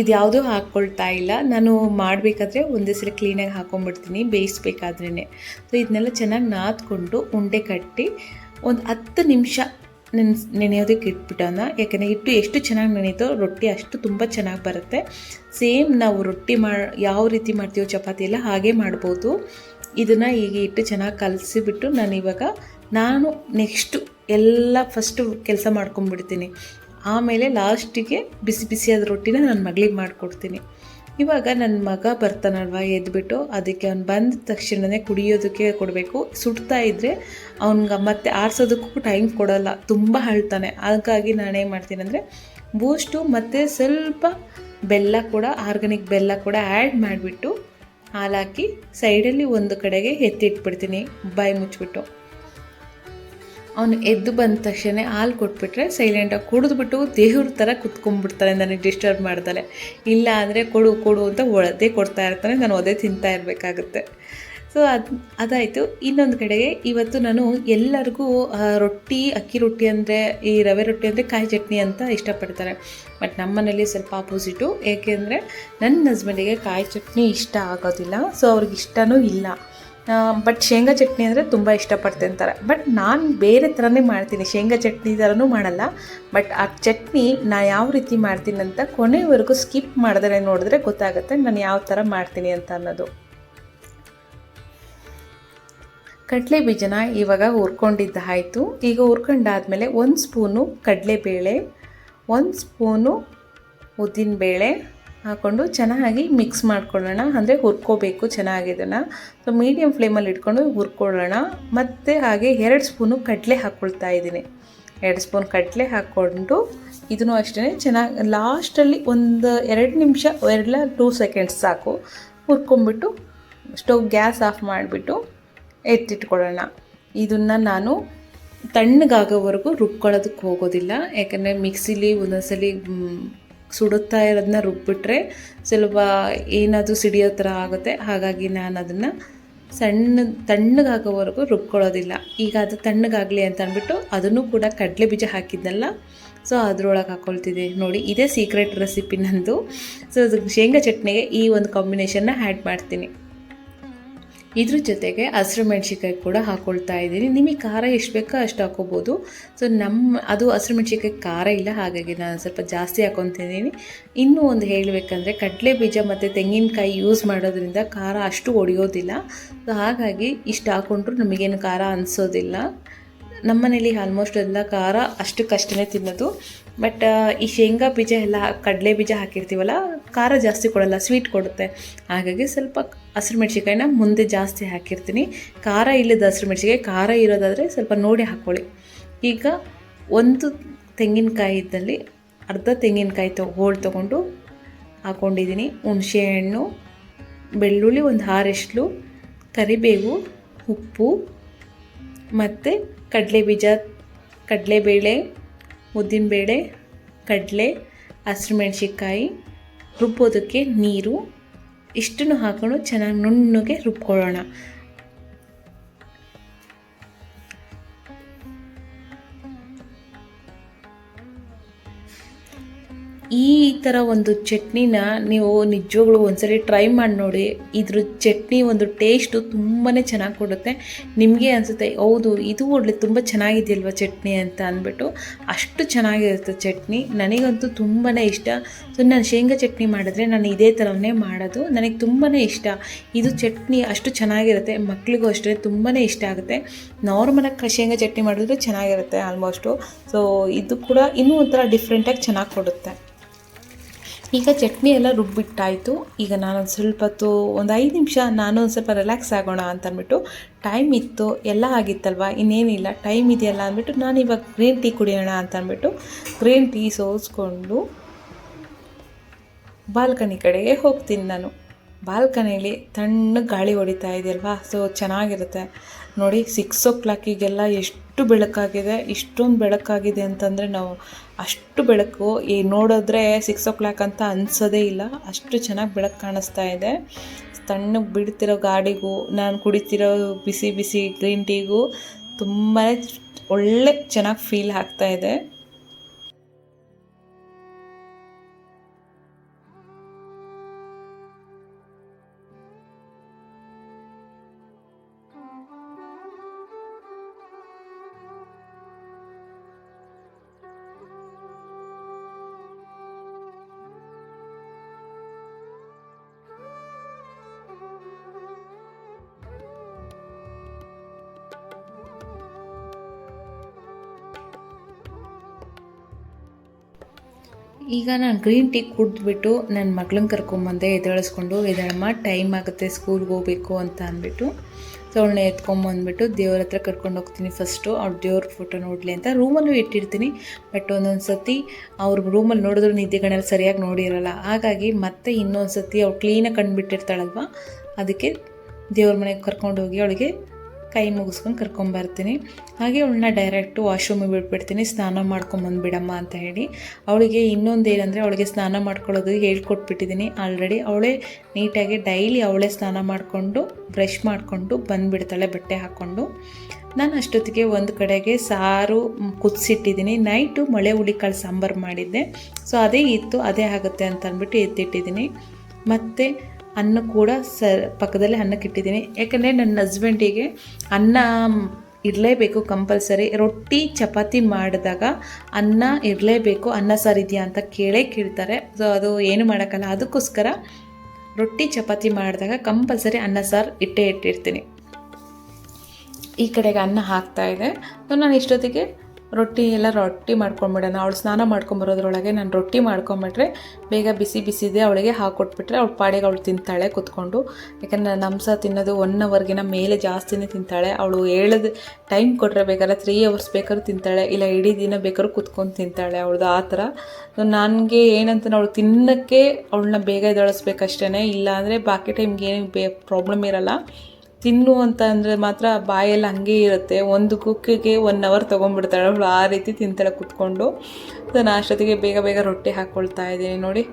ಇದು ಯಾವುದೂ ಹಾಕ್ಕೊಳ್ತಾ ಇಲ್ಲ. ನಾನು ಮಾಡಬೇಕಾದ್ರೆ ಒಂದೇ ಸಲ ಕ್ಲೀನಾಗಿ ಹಾಕೊಂಡ್ಬಿಡ್ತೀನಿ ಬೇಯಿಸ್ಬೇಕಾದ್ರೇ ಸೊ ಇದನ್ನೆಲ್ಲ ಚೆನ್ನಾಗಿ ನಾದ್ಕೊಂಡು ಉಂಡೆ ಕಟ್ಟಿ ಒಂದು ಹತ್ತು ನಿಮಿಷ ನೆನ್, ನೆನೆಯೋದಕ್ಕೆ ಇಟ್ಬಿಟ್ಟೋಣ ಯಾಕೆಂದರೆ ಹಿಟ್ಟು ಎಷ್ಟು ಚೆನ್ನಾಗಿ ನೆನೆಯುತ್ತೋ ರೊಟ್ಟಿ ಅಷ್ಟು ತುಂಬ ಚೆನ್ನಾಗಿ ಬರುತ್ತೆ. ಸೇಮ್ ನಾವು ರೊಟ್ಟಿ ಮಾ, ಯಾವ ರೀತಿ ಮಾಡ್ತೀವೋ ಚಪಾತಿ ಎಲ್ಲ ಹಾಗೆ ಮಾಡ್ಬೋದು. ಇದನ್ನು ಈಗ ಇಟ್ಟು ಚೆನ್ನಾಗಿ ಕಲಸಿಬಿಟ್ಟು ನಾನು ಇವಾಗ ನಾನು ನೆಕ್ಸ್ಟು ಎಲ್ಲ ಫಸ್ಟು ಕೆಲಸ ಮಾಡ್ಕೊಂಬಿಡ್ತೀನಿ. ಆಮೇಲೆ ಲಾಸ್ಟಿಗೆ ಬಿಸಿ ಬಿಸಿಯಾದ ರೊಟ್ಟಿನ ನನ್ನ ಮಗಳಿಗೆ ಮಾಡಿಕೊಡ್ತೀನಿ. ಇವಾಗ ನನ್ನ ಮಗ ಬರ್ತಾನಲ್ವ ಎದ್ಬಿಟ್ಟು, ಅದಕ್ಕೆ ಅವ್ನು ಬಂದ ತಕ್ಷಣವೇ ಕುಡಿಯೋದಕ್ಕೆ ಕೊಡಬೇಕು. ಸುಡ್ತಾ ಇದ್ದರೆ ಅವ್ನಿಗೆ ಮತ್ತೆ ಆರಿಸೋದಕ್ಕೂ ಟೈಮ್ ಕೊಡೋಲ್ಲ, ತುಂಬ ಅಳ್ತಾನೆ. ಹಾಗಾಗಿ ನಾನೇನು ಮಾಡ್ತೀನಿ ಅಂದರೆ ಬೂಸ್ಟು ಮತ್ತು ಸ್ವಲ್ಪ ಬೆಲ್ಲ ಕೂಡ ಆರ್ಗಾನಿಕ್ ಬೆಲ್ಲ ಕೂಡ ಆ್ಯಡ್ ಮಾಡಿಬಿಟ್ಟು ಹಾಲಾಕಿ ಸೈಡಲ್ಲಿ ಒಂದು ಕಡೆಗೆ ಎತ್ತಿಟ್ಬಿಡ್ತೀನಿ. ಬಾಯಿ ಮುಚ್ಚಿಬಿಟ್ಟು ಅವನು ಎದ್ದು ಬಂದ ತಕ್ಷಣ ಹಾಲು ಕೊಟ್ಬಿಟ್ರೆ ಸೈಲೆಂಟಾಗಿ ಕುಡಿದ್ಬಿಟ್ಟು ದೇವ್ರ ಥರ ಕುತ್ಕೊಂಡ್ಬಿಡ್ತಾನೆ ನನಗೆ ಡಿಸ್ಟರ್ಬ್ ಮಾಡ್ತಾನೆ ಇಲ್ಲ ಅಂದರೆ ಕೊಡು ಕೊಡು ಅಂತ ಒಳದೇ ಕೊಡ್ತಾ ಇರ್ತಾನೆ, ನಾನು ಅದೇ ತಿಂತಾ ಇರಬೇಕಾಗುತ್ತೆ. ಸೊ ಅದು, ಅದಾಯಿತು. ಇನ್ನೊಂದು ಕಡೆಗೆ ಇವತ್ತು ನಾನು ಎಲ್ಲರಿಗೂ ರೊಟ್ಟಿ, ಅಕ್ಕಿ ರೊಟ್ಟಿ ಅಂದರೆ, ಈ ರವೆ ರೊಟ್ಟಿ ಅಂದರೆ ಕಾಯಿ ಚಟ್ನಿ ಅಂತ ಇಷ್ಟಪಡ್ತಾರೆ. ಬಟ್ ನಮ್ಮ ಮನೇಲಿ ಸ್ವಲ್ಪ ಆಪೋಸಿಟು ಏಕೆಂದರೆ ನನ್ನ ಹಸ್ಬೆಂಡಿಗೆ ಕಾಯಿ ಚಟ್ನಿ ಇಷ್ಟ ಆಗೋದಿಲ್ಲ. ಸೊ ಅವ್ರಿಗೆ ಇಷ್ಟನೂ ಇಲ್ಲ. ಬಟ್ ಶೇಂಗಾ ಚಟ್ನಿ ಅಂದರೆ ತುಂಬ ಇಷ್ಟಪಡ್ತೀನಿ ಅಂತಾರೆ ಬಟ್ ನಾನು ಬೇರೆ ಥರನೇ ಮಾಡ್ತೀನಿ. ಶೇಂಗಾ ಚಟ್ನಿ ಥರನೂ ಮಾಡಲ್ಲ. ಬಟ್ ಆ ಚಟ್ನಿ ನಾ ಯಾವ ರೀತಿ ಮಾಡ್ತೀನಿ ಅಂತ ಕೊನೆವರೆಗೂ ಸ್ಕಿಪ್ ಮಾಡಿದ್ರೆ ನೋಡಿದ್ರೆ ಗೊತ್ತಾಗುತ್ತೆ ನಾನು ಯಾವ ಥರ ಮಾಡ್ತೀನಿ ಅಂತ ಅನ್ನೋದು. ಕಡಲೆ ಬೀಜನ ಇವಾಗ ಹುರ್ಕೊಂಡಿದ್ದಾಯಿತು ಈಗ ಹುರ್ಕೊಂಡಾದ್ಮೇಲೆ ಒಂದು ಸ್ಪೂನು ಕಡಲೆಬೇಳೆ, ಒಂದು ಸ್ಪೂನು ಉದ್ದಿನಬೇಳೆ ಹಾಕ್ಕೊಂಡು ಚೆನ್ನಾಗಿ ಮಿಕ್ಸ್ ಮಾಡ್ಕೊಳ್ಳೋಣ. ಅಂದರೆ ಹುರ್ಕೋಬೇಕು ಚೆನ್ನಾಗಿ ಇದನ್ನು. ಸೊ ಮೀಡಿಯಮ್ ಫ್ಲೇಮಲ್ಲಿ ಇಟ್ಕೊಂಡು ಹುರ್ಕೊಳ್ಳೋಣ. ಮತ್ತು ಹಾಗೆ ಎರಡು ಸ್ಪೂನು ಕಡಲೆ ಹಾಕ್ಕೊಳ್ತಾ ಇದ್ದೀನಿ. ಎರಡು ಸ್ಪೂನ್ ಕಡಲೆ ಹಾಕ್ಕೊಂಡು ಇದನ್ನು ಅಷ್ಟೇ ಚೆನ್ನಾಗಿ ಲಾಸ್ಟಲ್ಲಿ ಒಂದು ಎರಡು ನಿಮಿಷ ಎರಡಲ್ಲ ಟೂ ಸೆಕೆಂಡ್ಸ್ ಸಾಕು. ಹುರ್ಕೊಂಬಿಟ್ಟು ಸ್ಟವ್ ಗ್ಯಾಸ್ ಆಫ್ ಮಾಡಿಬಿಟ್ಟು ಎತ್ತಿಟ್ಕೊಳ್ಳೋಣ. ಇದನ್ನು ನಾನು ತಣ್ಣಗಾಗೋವರೆಗೂ ರುಬ್ಕೊಳ್ಳೋದಕ್ಕೆ ಹೋಗೋದಿಲ್ಲ. ಯಾಕಂದರೆ ಮಿಕ್ಸಿಲಿ ಒಂದೊಂದ್ಸಲಿ ಸುಡುತ್ತಾ ಇರೋದನ್ನ ರುಬ್ಬಿಟ್ರೆ ಸ್ವಲ್ಪ ಏನಾದರೂ ಸಿಡಿಯೋ ಥರ ಆಗುತ್ತೆ. ಹಾಗಾಗಿ ನಾನು ಅದನ್ನು ಸಣ್ಣ ತಣ್ಣಗಾಗೋವರೆಗೂ ರುಬ್ಕೊಳ್ಳೋದಿಲ್ಲ. ಈಗ ಅದು ತಣ್ಣಗಾಗಲಿ ಅಂತ ಅಂದ್ಬಿಟ್ಟು ಅದನ್ನು ಕೂಡ ಕಡಲೆ ಬೀಜ ಹಾಕಿದ್ನಲ್ಲ ಸೊ ಅದ್ರೊಳಗೆ ಹಾಕ್ಕೊಳ್ತಿದ್ದೆ ನೋಡಿ, ಇದೇ ಸೀಕ್ರೆಟ್ ರೆಸಿಪಿ ನಂದು. ಸೊ ಶೇಂಗಾ ಚಟ್ನಿಗೆ ಈ ಒಂದು ಕಾಂಬಿನೇಷನ್ನ ಆ್ಯಡ್ ಮಾಡ್ತೀನಿ. ಇದ್ರ ಜೊತೆಗೆ ಹಸಿರು ಮೆಣಸಿಕಾಯಿ ಕೂಡ ಹಾಕ್ಕೊಳ್ತಾ ಇದ್ದೀನಿ. ನಿಮಗೆ ಖಾರ ಎಷ್ಟು ಬೇಕೋ ಅಷ್ಟು ಹಾಕೋಬೋದು. ಸೊ ನಮ್ಮ ಅದು ಹಸಿರು ಮೆಣಸಿಕಾಯಿ ಖಾರ ಇಲ್ಲ, ಹಾಗಾಗಿ ನಾನು ಸ್ವಲ್ಪ ಜಾಸ್ತಿ ಹಾಕೊತಿದ್ದೀನಿ. ಇನ್ನೂ ಒಂದು ಹೇಳಬೇಕಂದ್ರೆ ಕಡಲೆ ಬೀಜ ಮತ್ತು ತೆಂಗಿನಕಾಯಿ ಯೂಸ್ ಮಾಡೋದ್ರಿಂದ ಖಾರ ಅಷ್ಟು ಹೊಡೆಯೋದಿಲ್ಲ ಸೊ ಹಾಗಾಗಿ ಇಷ್ಟು ಹಾಕೊಂಡ್ರೂ ನಮಗೇನು ಖಾರ ಅನಿಸೋದಿಲ್ಲ. ನಮ್ಮನೇಲಿ ಆಲ್ಮೋಸ್ಟ್ ಎಲ್ಲ ಖಾರ ಅಷ್ಟಕ್ಕಷ್ಟೇ ತಿನ್ನೋದು. ಬಟ್ ಈ ಶೇಂಗಾ ಬೀಜ ಎಲ್ಲ, ಕಡಲೆ ಬೀಜ ಹಾಕಿರ್ತೀವಲ್ಲ, ಖಾರ ಜಾಸ್ತಿ ಕೊಡಲ್ಲ ಸ್ವೀಟ್ ಕೊಡುತ್ತೆ. ಹಾಗಾಗಿ ಸ್ವಲ್ಪ ಹಸಿರು ಮೆಣಸಿಕಾಯಿನ ಮುಂದೆ ಜಾಸ್ತಿ ಹಾಕಿರ್ತೀನಿ. ಖಾರ ಇಲ್ಲದ ಹಸಿರು ಮೆಣಸಿಕಾಯಿ ಖಾರ ಇರೋದಾದರೆ ಸ್ವಲ್ಪ ನೋಡಿ ಹಾಕ್ಕೊಳ್ಳಿ ಈಗ ಒಂದು ತೆಂಗಿನಕಾಯಿ ಇದ್ದಲ್ಲಿ ಅರ್ಧ ತೆಂಗಿನಕಾಯಿ ತೊ, ಹೋಳು ತೊಗೊಂಡು ಹಾಕ್ಕೊಂಡಿದ್ದೀನಿ ಹುಣಸೆಹಣ್ಣು ಬೆಳ್ಳುಳ್ಳಿ, ಒಂದು ಹಾರೆಷ್ಟು ಕರಿಬೇವು, ಉಪ್ಪು, ಮತ್ತು ಕಡಲೆ ಬೀಜ, ಕಡಲೆಬೇಳೆ ಉದ್ದಿನಬೇಳೆ ಕಡಲೆ ಹಸಿರು ಮೆಣಸಿಕಾಯಿ ರುಬ್ಬೋದಕ್ಕೆ ನೀರು ಇಷ್ಟನ್ನು ಹಾಕೊಂಡು ಚೆನ್ನಾಗಿ ನುಣ್ಣಗೆ ರುಬ್ಕೊಳ್ಳೋಣ. ಈ ಥರ ಒಂದು ಚಟ್ನಿನ ನೀವು ನಿಜವಾಗ್ಲೂ ಒಂದ್ಸರಿ ಟ್ರೈ ಮಾಡಿ ನೋಡಿ. ಇದ್ರ ಚಟ್ನಿ ಒಂದು ಟೇಸ್ಟು ತುಂಬಾ ಚೆನ್ನಾಗಿ ಕೊಡುತ್ತೆ. ನಿಮಗೆ ಅನಿಸುತ್ತೆ, ಹೌದು, ಇದು ಒಳ್ಳೆ ತುಂಬ ಚೆನ್ನಾಗಿದೆಯಲ್ವ ಚಟ್ನಿ ಅಂತ ಅಂದ್ಬಿಟ್ಟು. ಅಷ್ಟು ಚೆನ್ನಾಗಿರುತ್ತೆ ಚಟ್ನಿ. ನನಗಂತೂ ತುಂಬಾ ಇಷ್ಟ. ಸೊ ನಾನು ಶೇಂಗಾ ಚಟ್ನಿ ಮಾಡಿದ್ರೆ ನಾನು ಇದೇ ಥರವನ್ನೇ ಮಾಡೋದು. ನನಗೆ ತುಂಬಾ ಇಷ್ಟ. ಇದು ಚಟ್ನಿ ಅಷ್ಟು ಚೆನ್ನಾಗಿರುತ್ತೆ. ಮಕ್ಳಿಗೂ ಅಷ್ಟೇ ತುಂಬಾ ಇಷ್ಟ ಆಗುತ್ತೆ. ನಾರ್ಮಲಾಗಿ ಶೇಂಗಾ ಚಟ್ನಿ ಮಾಡಿದ್ರೆ ಚೆನ್ನಾಗಿರುತ್ತೆ ಆಲ್ಮೋಸ್ಟು ಸೊ ಇದು ಕೂಡ ಇನ್ನೂ ಒಂಥರ ಡಿಫ್ರೆಂಟಾಗಿ ಚೆನ್ನಾಗಿ ಕೊಡುತ್ತೆ. ಈಗ ಚಟ್ನಿ ಎಲ್ಲ ರುಬ್ಬಿಟ್ಟಾಯಿತು. ಈಗ ನಾನು ಒಂದು ಸ್ವಲ್ಪ ಹೊತ್ತು ಒಂದು ಐದು ನಿಮಿಷ ನಾನು ಒಂದು ಸ್ವಲ್ಪ ರಿಲ್ಯಾಕ್ಸ್ ಆಗೋಣ ಅಂತ ಅಂದ್ಬಿಟ್ಟು ಟೈಮ್ ಇತ್ತು. ಎಲ್ಲ ಆಗಿತ್ತಲ್ವ? ಇನ್ನೇನಿಲ್ಲ. ಟೈಮ್ ಇದೆಯಲ್ಲ ಅಂದ್ಬಿಟ್ಟು ನಾನು ಇವಾಗ ಗ್ರೀನ್ ಟೀ ಕುಡಿಯೋಣ ಅಂತ ಅಂದ್ಬಿಟ್ಟು ಗ್ರೀನ್ ಟೀ ಸೋಸ್ಕೊಂಡು ಬಾಲ್ಕನಿ ಕಡೆಗೆ ಹೋಗ್ತೀನಿ ನಾನು. ಬಾಲ್ಕನಿಯಲ್ಲಿ ತಣ್ಣ ಗಾಳಿ ಹೊಡಿತಾ ಇದೆಯಲ್ವಾ? ಸೊ ಚೆನ್ನಾಗಿರುತ್ತೆ. ನೋಡಿ ಸಿಕ್ಸ್ ಓ ಕ್ಲಾಕಿಗೆಲ್ಲ ಎಷ್ಟು ಬೆಳಕಾಗಿದೆ, ಇಷ್ಟೊಂದು ಬೆಳಕಾಗಿದೆ ಅಂತಂದರೆ ನಾವು ಅಷ್ಟು ಬೆಳಕು, ಈ ನೋಡಿದ್ರೆ ಸಿಕ್ಸ್ ಓ ಕ್ಲಾಕ್ ಅಂತ ಅನ್ಸೋದೇ ಇಲ್ಲ. ಅಷ್ಟು ಚೆನ್ನಾಗಿ ಬೆಳಕು ಕಾಣಿಸ್ತಾ ಇದೆ. ತಣ್ಣಗೆ ಬಿಡ್ತಿರೋ ಗಾಡಿಗೂ, ನಾನು ಕುಡಿತಿರೋ ಬಿಸಿ ಬಿಸಿ ಗ್ರೀನ್ ಟೀಗೂ ತುಂಬಾ ಒಳ್ಳೆ ಚೆನ್ನಾಗಿ ಫೀಲ್ ಆಗ್ತಾ ಇದೆ. ಈಗ ನಾನು ಗ್ರೀನ್ ಟೀ ಕುಡಿದ್ಬಿಟ್ಟು ನನ್ನ ಮಗಳನ್ನ ಕರ್ಕೊಂಬಂದೆ ಎದ್ದೇಳಿಸ್ಕೊಂಡು ಎದ್ದೇಳಮ್ಮ ಟೈಮ್ ಆಗುತ್ತೆ ಸ್ಕೂಲ್ಗೆ ಹೋಗ್ಬೇಕು ಅಂತ ಅಂದ್ಬಿಟ್ಟು ಸೊ ಅವಳನ್ನ ಎತ್ಕೊಂಬಂದ್ಬಿಟ್ಟು ದೇವ್ರ ಹತ್ರ ಕರ್ಕೊಂಡು ಹೋಗ್ತೀನಿ ಫಸ್ಟು ಅವ್ರ ದೇವ್ರ ಫೋಟೋ ನೋಡಲಿ ಅಂತ ರೂಮಲ್ಲೂ ಇಟ್ಟಿರ್ತೀನಿ. ಬಟ್ ಒಂದೊಂದು ಸತಿ ಅವ್ರ ರೂಮಲ್ಲಿ ನೋಡಿದ್ರು ನಿದ್ದೆಗಣ್ಣಲ್ಲಿ ಸರಿಯಾಗಿ ನೋಡಿರಲ್ಲ. ಹಾಗಾಗಿ ಮತ್ತೆ ಇನ್ನೊಂದು ಸತಿ ಅವ್ಳು ಕ್ಲೀನಾಗಿ ಕಂಡುಬಿಟ್ಟಿರ್ತಾಳಲ್ವ? ಅದಕ್ಕೆ ದೇವ್ರ ಮನೆಗೆ ಕರ್ಕೊಂಡೋಗಿ ಅವಳಿಗೆ ಕೈ ಮುಗಿಸ್ಕೊಂಡು ಕರ್ಕೊಂಬರ್ತೀನಿ ಹಾಗೆ ಅವಳನ್ನ ಡೈರೆಕ್ಟು ವಾಶ್ರೂಮಿಗೆ ಬಿಟ್ಬಿಡ್ತೀನಿ. ಸ್ನಾನ ಮಾಡ್ಕೊಂಬಂದ್ಬಿಡಮ್ಮ ಅಂತ ಹೇಳಿ. ಅವಳಿಗೆ ಇನ್ನೊಂದು ಏನಂದರೆ ಅವಳಿಗೆ ಸ್ನಾನ ಮಾಡ್ಕೊಳ್ಳೋದು ಹೇಳ್ಕೊಟ್ಬಿಟ್ಟಿದ್ದೀನಿ ಆಲ್ರೆಡಿ ಅವಳೇ ನೀಟಾಗಿ ಡೈಲಿ ಅವಳೇ ಸ್ನಾನ ಮಾಡಿಕೊಂಡು ಬ್ರಷ್ ಮಾಡಿಕೊಂಡು ಬಂದುಬಿಡ್ತಾಳೆ, ಬಟ್ಟೆ ಹಾಕ್ಕೊಂಡು ನಾನು ಅಷ್ಟೊತ್ತಿಗೆ ಒಂದು ಕಡೆಗೆ ಸಾರು ಕುದಿಸಿಟ್ಟಿದ್ದೀನಿ ನೈಟು ಮಳೆ ಹುಳಿಕಾಳು ಸಾಂಬಾರು ಮಾಡಿದ್ದೆ. ಸೊ ಅದೇ ಇತ್ತು, ಅದೇ ಆಗುತ್ತೆ ಅಂತ ಅಂದ್ಬಿಟ್ಟು ಎತ್ತಿಟ್ಟಿದ್ದೀನಿ ಮತ್ತು ಅನ್ನ ಕೂಡ ಸ ಪಕ್ಕದಲ್ಲೇ ಅನ್ನಕ್ಕೆ ಇಟ್ಟಿದ್ದೀನಿ. ಯಾಕಂದರೆ ನನ್ನ ಹಸ್ಬೆಂಡಿಗೆ ಅನ್ನ ಇರಲೇಬೇಕು ಕಂಪಲ್ಸರಿ. ರೊಟ್ಟಿ, ಚಪಾತಿ ಮಾಡಿದಾಗ ಅನ್ನ ಇರಲೇಬೇಕು, ಅನ್ನ ಸಾರು ಅಂತ ಕೇಳೇ ಕೇಳ್ತಾರೆ. ಸೊ ಅದು ಏನು ಮಾಡೋಕ್ಕಲ್ಲ, ಅದಕ್ಕೋಸ್ಕರ ರೊಟ್ಟಿ, ಚಪಾತಿ ಮಾಡಿದಾಗ ಕಂಪಲ್ಸರಿ ಅನ್ನ ಸಾರು ಇಟ್ಟೇ ಇಟ್ಟಿರ್ತೀನಿ. ಈ ಕಡೆಗೆ ಅನ್ನ ಹಾಕ್ತಾ ಇದೆ. ಸೊ ನಾನು ಇಷ್ಟೊತ್ತಿಗೆ ರೊಟ್ಟಿ ಎಲ್ಲ ರೊಟ್ಟಿ ಮಾಡ್ಕೊಂಬಿಡೋಣ. ಅವಳು ಸ್ನಾನ ಮಾಡ್ಕೊಂಬರೋದ್ರೊಳಗೆ ನಾನು ರೊಟ್ಟಿ ಮಾಡ್ಕೊಂಬಿಟ್ರೆ ಬೇಗ ಬಿಸಿ ಬಿಸಿದೆ ಅವಳಿಗೆ ಹಾಕೊಟ್ಬಿಟ್ರೆ ಅವಳು ಪಾಡಿಗೆ ಅವಳು ತಿಂತಾಳೆ ಕುತ್ಕೊಂಡು. ಯಾಕಂದರೆ ಸಹ ತಿನ್ನೋದು ಒನ್ ಅವರ್ಗಿನ ಮೇಲೆ ಜಾಸ್ತಿನೇ ತಿಂತಾಳೆ. ಅವಳು ಹೇಳೋದು ಟೈಮ್ ಕೊಟ್ಟರೆ ಬೇಕಾದ್ರೆ ತ್ರೀ ಅವರ್ಸ್ ಬೇಕಾದ್ರೂ ತಿಂತಾಳೆ, ಇಲ್ಲ ಇಡೀ ದಿನ ಬೇಕಾದ್ರೂ ಕುತ್ಕೊಂಡು ತಿಂತಾಳೆ ಅವಳದು ಆ ಥರ. ನನಗೆ ಏನಂತ ಅವಳು ತಿನ್ನೋಕ್ಕೆ ಅವಳನ್ನ ಬೇಗ ಎದಳಿಸ್ಬೇಕಷ್ಟೇ ಇಲ್ಲ ಅಂದರೆ ಬಾಕಿ ಟೈಮ್ಗೆ ಏನು ಬೇ ಪ್ರಾಬ್ಲಮ್ ಇರಲ್ಲ. ತಿನ್ನು ಅಂತ ಅಂದರೆ ಮಾತ್ರ ಬಾಯಲ್ಲಿ ಹಂಗೆ ಇರುತ್ತೆ. ಒಂದು ಕುಕ್ಕಿಗೆ ಒನ್ ಅವರ್ ತೊಗೊಂಡ್ಬಿಡ್ತಾಳೆ. ಅವಳು ಆ ರೀತಿ ತಿಂತಾಳೆ ಕುತ್ಕೊಂಡು. ನಾನು ಅಷ್ಟೊತ್ತಿಗೆ ಬೇಗ ಬೇಗ ರೊಟ್ಟಿ ಹಾಕ್ಕೊಳ್ತಾ ಇದ್ದೀನಿ ನೋಡಿ.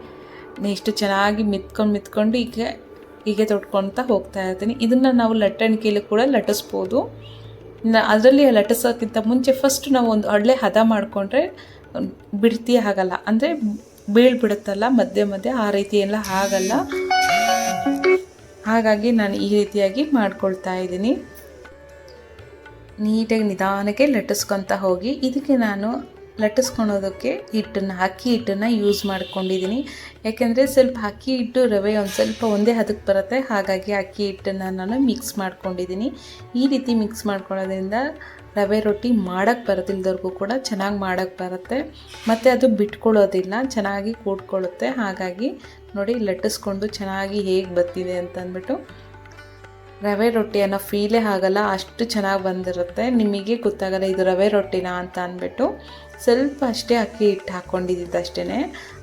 ಎಷ್ಟು ಚೆನ್ನಾಗಿ ಮಿತ್ಕೊಂಡು ಮಿತ್ಕೊಂಡು ಈಗ ಹೀಗೆ ತೊಟ್ಕೊಳ್ತಾ ಹೋಗ್ತಾ ಇರ್ತೀನಿ. ಇದನ್ನು ನಾವು ಲಟ್ಟಣಿಕೆಯಲ್ಲಿ ಕೂಡ ಲಟ್ಟಿಸ್ಬೋದು. ಅದರಲ್ಲಿ ಲಟ್ಟಿಸೋಕ್ಕಿಂತ ಮುಂಚೆ ಫಸ್ಟ್ ನಾವು ಒಂದು ಒಳ್ಳೆ ಹದ ಮಾಡಿಕೊಂಡ್ರೆ ಬಿಡ್ತಿ ಆಗಲ್ಲ. ಅಂದರೆ ಬೀಳ್ಬಿಡುತ್ತಲ್ಲ, ಮಧ್ಯೆ ಮಧ್ಯೆ ಆ ರೀತಿ ಎಲ್ಲ ಆಗಲ್ಲ. ಹಾಗಾಗಿ ನಾನು ಈ ರೀತಿಯಾಗಿ ಮಾಡ್ಕೊಳ್ತಾ ಇದ್ದೀನಿ. ನೀಟಾಗಿ ನಿಧಾನಕ್ಕೆ ಲಟ್ಟಿಸ್ಕೊತ ಹೋಗಿ, ಇದಕ್ಕೆ ನಾನು ಲಟ್ಟಿಸ್ಕೊಳೋದಕ್ಕೆ ಹಿಟ್ಟನ್ನು, ಅಕ್ಕಿ ಹಿಟ್ಟನ್ನು ಯೂಸ್ ಮಾಡ್ಕೊಂಡಿದ್ದೀನಿ. ಯಾಕೆಂದರೆ ಸ್ವಲ್ಪ ಅಕ್ಕಿ ಹಿಟ್ಟು ರವೆ ಒಂದು ಸ್ವಲ್ಪ ಒಂದೇ ಹದಕ್ಕೆ ಬರುತ್ತೆ. ಹಾಗಾಗಿ ಅಕ್ಕಿ ಹಿಟ್ಟನ್ನು ನಾನು ಮಿಕ್ಸ್ ಮಾಡ್ಕೊಂಡಿದ್ದೀನಿ. ಈ ರೀತಿ ಮಿಕ್ಸ್ ಮಾಡ್ಕೊಳ್ಳೋದ್ರಿಂದ ರವೆ ರೊಟ್ಟಿ ಮಾಡೋಕ್ಕೆ ಬರೋದಿಲ್ದವ್ರಿಗೂ ಕೂಡ ಚೆನ್ನಾಗಿ ಮಾಡೋಕ್ಕೆ ಬರುತ್ತೆ. ಮತ್ತು ಅದು ಬಿಟ್ಕೊಳ್ಳೋದಿಲ್ಲ, ಚೆನ್ನಾಗಿ ಕೂಡ್ಕೊಳ್ಳುತ್ತೆ. ಹಾಗಾಗಿ ನೋಡಿ ಲಟ್ಟಿಸ್ಕೊಂಡು ಚೆನ್ನಾಗಿ ಹೇಗೆ ಬರ್ತಿದೆ ಅಂತ ಅಂದ್ಬಿಟ್ಟು ರವೆ ರೊಟ್ಟಿ ಅನ್ನೋ ಫೀಲೇ ಆಗಲ್ಲ, ಅಷ್ಟು ಚೆನ್ನಾಗಿ ಬಂದಿರುತ್ತೆ. ನಿಮಗೆ ಗೊತ್ತಾಗಲ್ಲ ಇದು ರವೆ ರೊಟ್ಟಿನ ಅಂತ ಅಂದ್ಬಿಟ್ಟು. ಸ್ವಲ್ಪ ಅಷ್ಟೇ ಅಕ್ಕಿ ಹಿಟ್ಟು ಹಾಕ್ಕೊಂಡಿದ್ದು ಅಷ್ಟೇ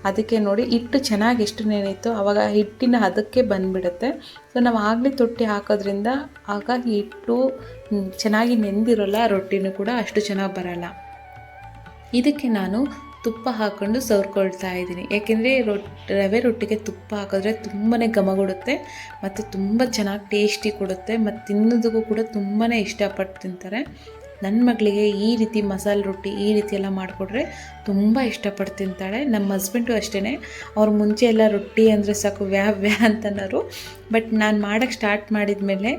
ಅದಕ್ಕೆ ನೋಡಿ ಹಿಟ್ಟು ಚೆನ್ನಾಗಿ ಎಷ್ಟು ನೆನೀತು ಆವಾಗ ಹಿಟ್ಟಿನ ಅದಕ್ಕೆ ಬಂದುಬಿಡುತ್ತೆ. ಸೊ ನಾವು ಆಗಲೇ ತೊಟ್ಟಿ ಹಾಕೋದ್ರಿಂದ ಆಗ ಹಿಟ್ಟು ಚೆನ್ನಾಗಿ ನೆಂದಿರೋಲ್ಲ, ರೊಟ್ಟಿನೂ ಕೂಡ ಅಷ್ಟು ಚೆನ್ನಾಗಿ ಬರಲ್ಲ. ಇದಕ್ಕೆ ನಾನು ತುಪ್ಪ ಹಾಕ್ಕೊಂಡು ಸವ್ರ್ಕೊಳ್ತಾ ಇದ್ದೀನಿ. ಯಾಕೆಂದರೆ ರೊಟ್ಟಿ ರವೆ ರೊಟ್ಟಿಗೆ ತುಪ್ಪ ಹಾಕಿದ್ರೆ ತುಂಬಾ ಘಮ ಕೊಡುತ್ತೆ ಮತ್ತು ತುಂಬ ಚೆನ್ನಾಗಿ ಟೇಸ್ಟಿ ಕೊಡುತ್ತೆ ಮತ್ತು ತಿನ್ನೋದಕ್ಕೂ ಕೂಡ ತುಂಬಾ ಇಷ್ಟಪಟ್ಟು ತಿಂತಾರೆ. ನನ್ನ ಮಗಳಿಗೆ ಈ ರೀತಿ ಮಸಾಲೆ ರೊಟ್ಟಿ ಈ ರೀತಿ ಎಲ್ಲ ಮಾಡಿಕೊಟ್ರೆ ತುಂಬ ಇಷ್ಟಪಟ್ಟು ತಿಂತಾಳೆ. ನಮ್ಮ ಹಸ್ಬೆಂಡು ಅಷ್ಟೇ ಅವ್ರ ಮುಂಚೆ ಎಲ್ಲ ರೊಟ್ಟಿ ಅಂದರೆ ಸಾಕು, ವ್ಯಾ ವ್ಯಾ ಅಂತನೋರು. ಬಟ್ ನಾನು ಮಾಡೋಕ್ಕೆ ಸ್ಟಾರ್ಟ್ ಮಾಡಿದ ಮೇಲೆ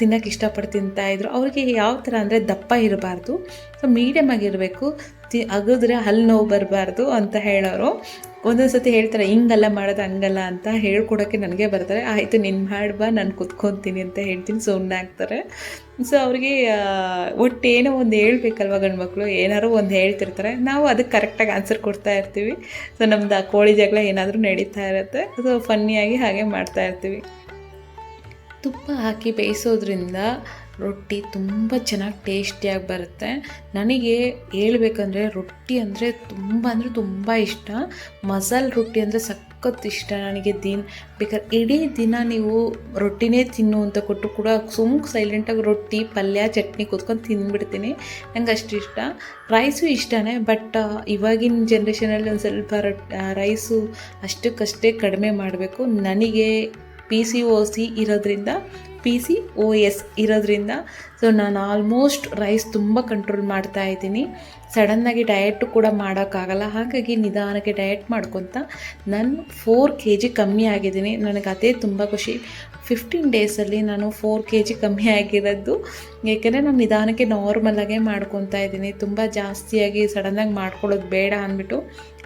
ತಿನ್ನೋಕ್ಕೆ ಇಷ್ಟಪಟ್ಟು ತಿಂತಾಯಿದ್ರು ಅವ್ರಿಗೆ ಯಾವ ಥರ ಅಂದರೆ ದಪ್ಪ ಇರಬಾರ್ದು. ಸೊ ಮೀಡಿಯಮ್ ಆಗಿರಬೇಕು. ತಿ ಅಗಿದ್ರೆ ಹಲ್ಲು ನೋವು ಬರಬಾರ್ದು ಅಂತ ಹೇಳೋರು. ಒಂದೊಂದು ಸತಿ ಹೇಳ್ತಾರೆ, ಹಿಂಗಲ್ಲ ಮಾಡೋದು ಹಂಗಲ್ಲ ಅಂತ ಹೇಳ್ಕೊಡೋಕ್ಕೆ ನನಗೆ ಬರ್ತಾರೆ. ಆಯಿತು ನಿನ್ನ ಮಾಡ್ಬಾ ನಾನು ಕುತ್ಕೊತೀನಿ ಅಂತ ಹೇಳ್ತೀನಿ ಸುಮ್ಮನೆ ಆಗ್ತಾರೆ. ಸೊ ಅವ್ರಿಗೆ ಒಟ್ಟು ಏನೋ ಒಂದು ಹೇಳ್ಬೇಕಲ್ವ ಗಂಡ್ಮಕ್ಳು? ಏನಾದ್ರು ಒಂದು ಹೇಳ್ತಿರ್ತಾರೆ. ನಾವು ಅದಕ್ಕೆ ಕರೆಕ್ಟಾಗಿ ಆನ್ಸರ್ ಕೊಡ್ತಾ ಇರ್ತೀವಿ. ಸೊ ನಮ್ದು ಆ ಕೋಳಿ ಜಗಳ ಏನಾದರೂ ನಡೀತಾ ಇರುತ್ತೆ. ಸೊ ಫನ್ನಿಯಾಗಿ ಹಾಗೆ ಮಾಡ್ತಾ ಇರ್ತೀವಿ. ತುಪ್ಪ ಹಾಕಿ ಬೇಯಿಸೋದ್ರಿಂದ ರೊಟ್ಟಿ ತುಂಬ ಚೆನ್ನಾಗಿ ಟೇಸ್ಟಿಯಾಗಿ ಬರುತ್ತೆ. ನನಗೆ ಹೇಳ್ಬೇಕಂದ್ರೆ ರೊಟ್ಟಿ ಅಂದರೆ ತುಂಬ ಅಂದರೆ ತುಂಬ ಇಷ್ಟ. ಮಸಾಲೆ ರೊಟ್ಟಿ ಅಂದರೆ ಸಖತ್ ಇಷ್ಟ ನನಗೆ ದಿನ. ಬೇಕಾದ್ರೆ ಇಡೀ ದಿನ ನೀವು ರೊಟ್ಟಿನೇ ತಿನ್ನು ಅಂತ ಕೊಟ್ಟು ಕೂಡ ಸುಮ್ಕೆ ಸೈಲೆಂಟಾಗಿ ರೊಟ್ಟಿ, ಪಲ್ಯ, ಚಟ್ನಿ ಕೂತ್ಕೊಂಡು ತಿಂದ್ಬಿಡ್ತೀನಿ. ನಂಗೆ ಅಷ್ಟು ಇಷ್ಟ. ರೈಸು ಇಷ್ಟನೇ ಬಟ್ ಇವಾಗಿನ ಜನ್ರೇಷನಲ್ಲಿ ಒಂದು ಸ್ವಲ್ಪ ರೊಟ್ಟಿ ರೈಸು ಅಷ್ಟಕ್ಕಷ್ಟೇ ಕಡಿಮೆ ಮಾಡಬೇಕು. ನನಗೆ ಪಿ ಸಿ ಓ ಸಿ ಇರೋದ್ರಿಂದ ಪಿ ಸಿ ಒ ಎಸ್ ಇರೋದ್ರಿಂದ. ಸೊ ನಾನು ಆಲ್ಮೋಸ್ಟ್ ರೈಸ್ ತುಂಬ ಕಂಟ್ರೋಲ್ ಮಾಡ್ತಾ ಇದ್ದೀನಿ. ಸಡನ್ನಾಗಿ ಡಯಟು ಕೂಡ ಮಾಡೋಕ್ಕಾಗಲ್ಲ. ಹಾಗಾಗಿ ನಿಧಾನಕ್ಕೆ ಡಯಟ್ ಮಾಡ್ಕೊತ ನಾನು ಫೋರ್ ಕೆ ಜಿ ಕಮ್ಮಿ ಆಗಿದ್ದೀನಿ. ನನಗೆ ಅದೇ ತುಂಬ ಖುಷಿ. ಫಿಫ್ಟೀನ್ ಡೇಸಲ್ಲಿ ನಾನು ಫೋರ್ ಕೆ ಜಿ ಕಮ್ಮಿ ಆಗಿರೋದು. ಏಕೆಂದರೆ ನಾನು ನಿಧಾನಕ್ಕೆ ನಾರ್ಮಲಾಗೇ ಮಾಡ್ಕೊತಾ ಇದ್ದೀನಿ. ತುಂಬ ಜಾಸ್ತಿಯಾಗಿ ಸಡನ್ನಾಗಿ ಮಾಡ್ಕೊಳ್ಳೋದು ಬೇಡ ಅಂದ್ಬಿಟ್ಟು.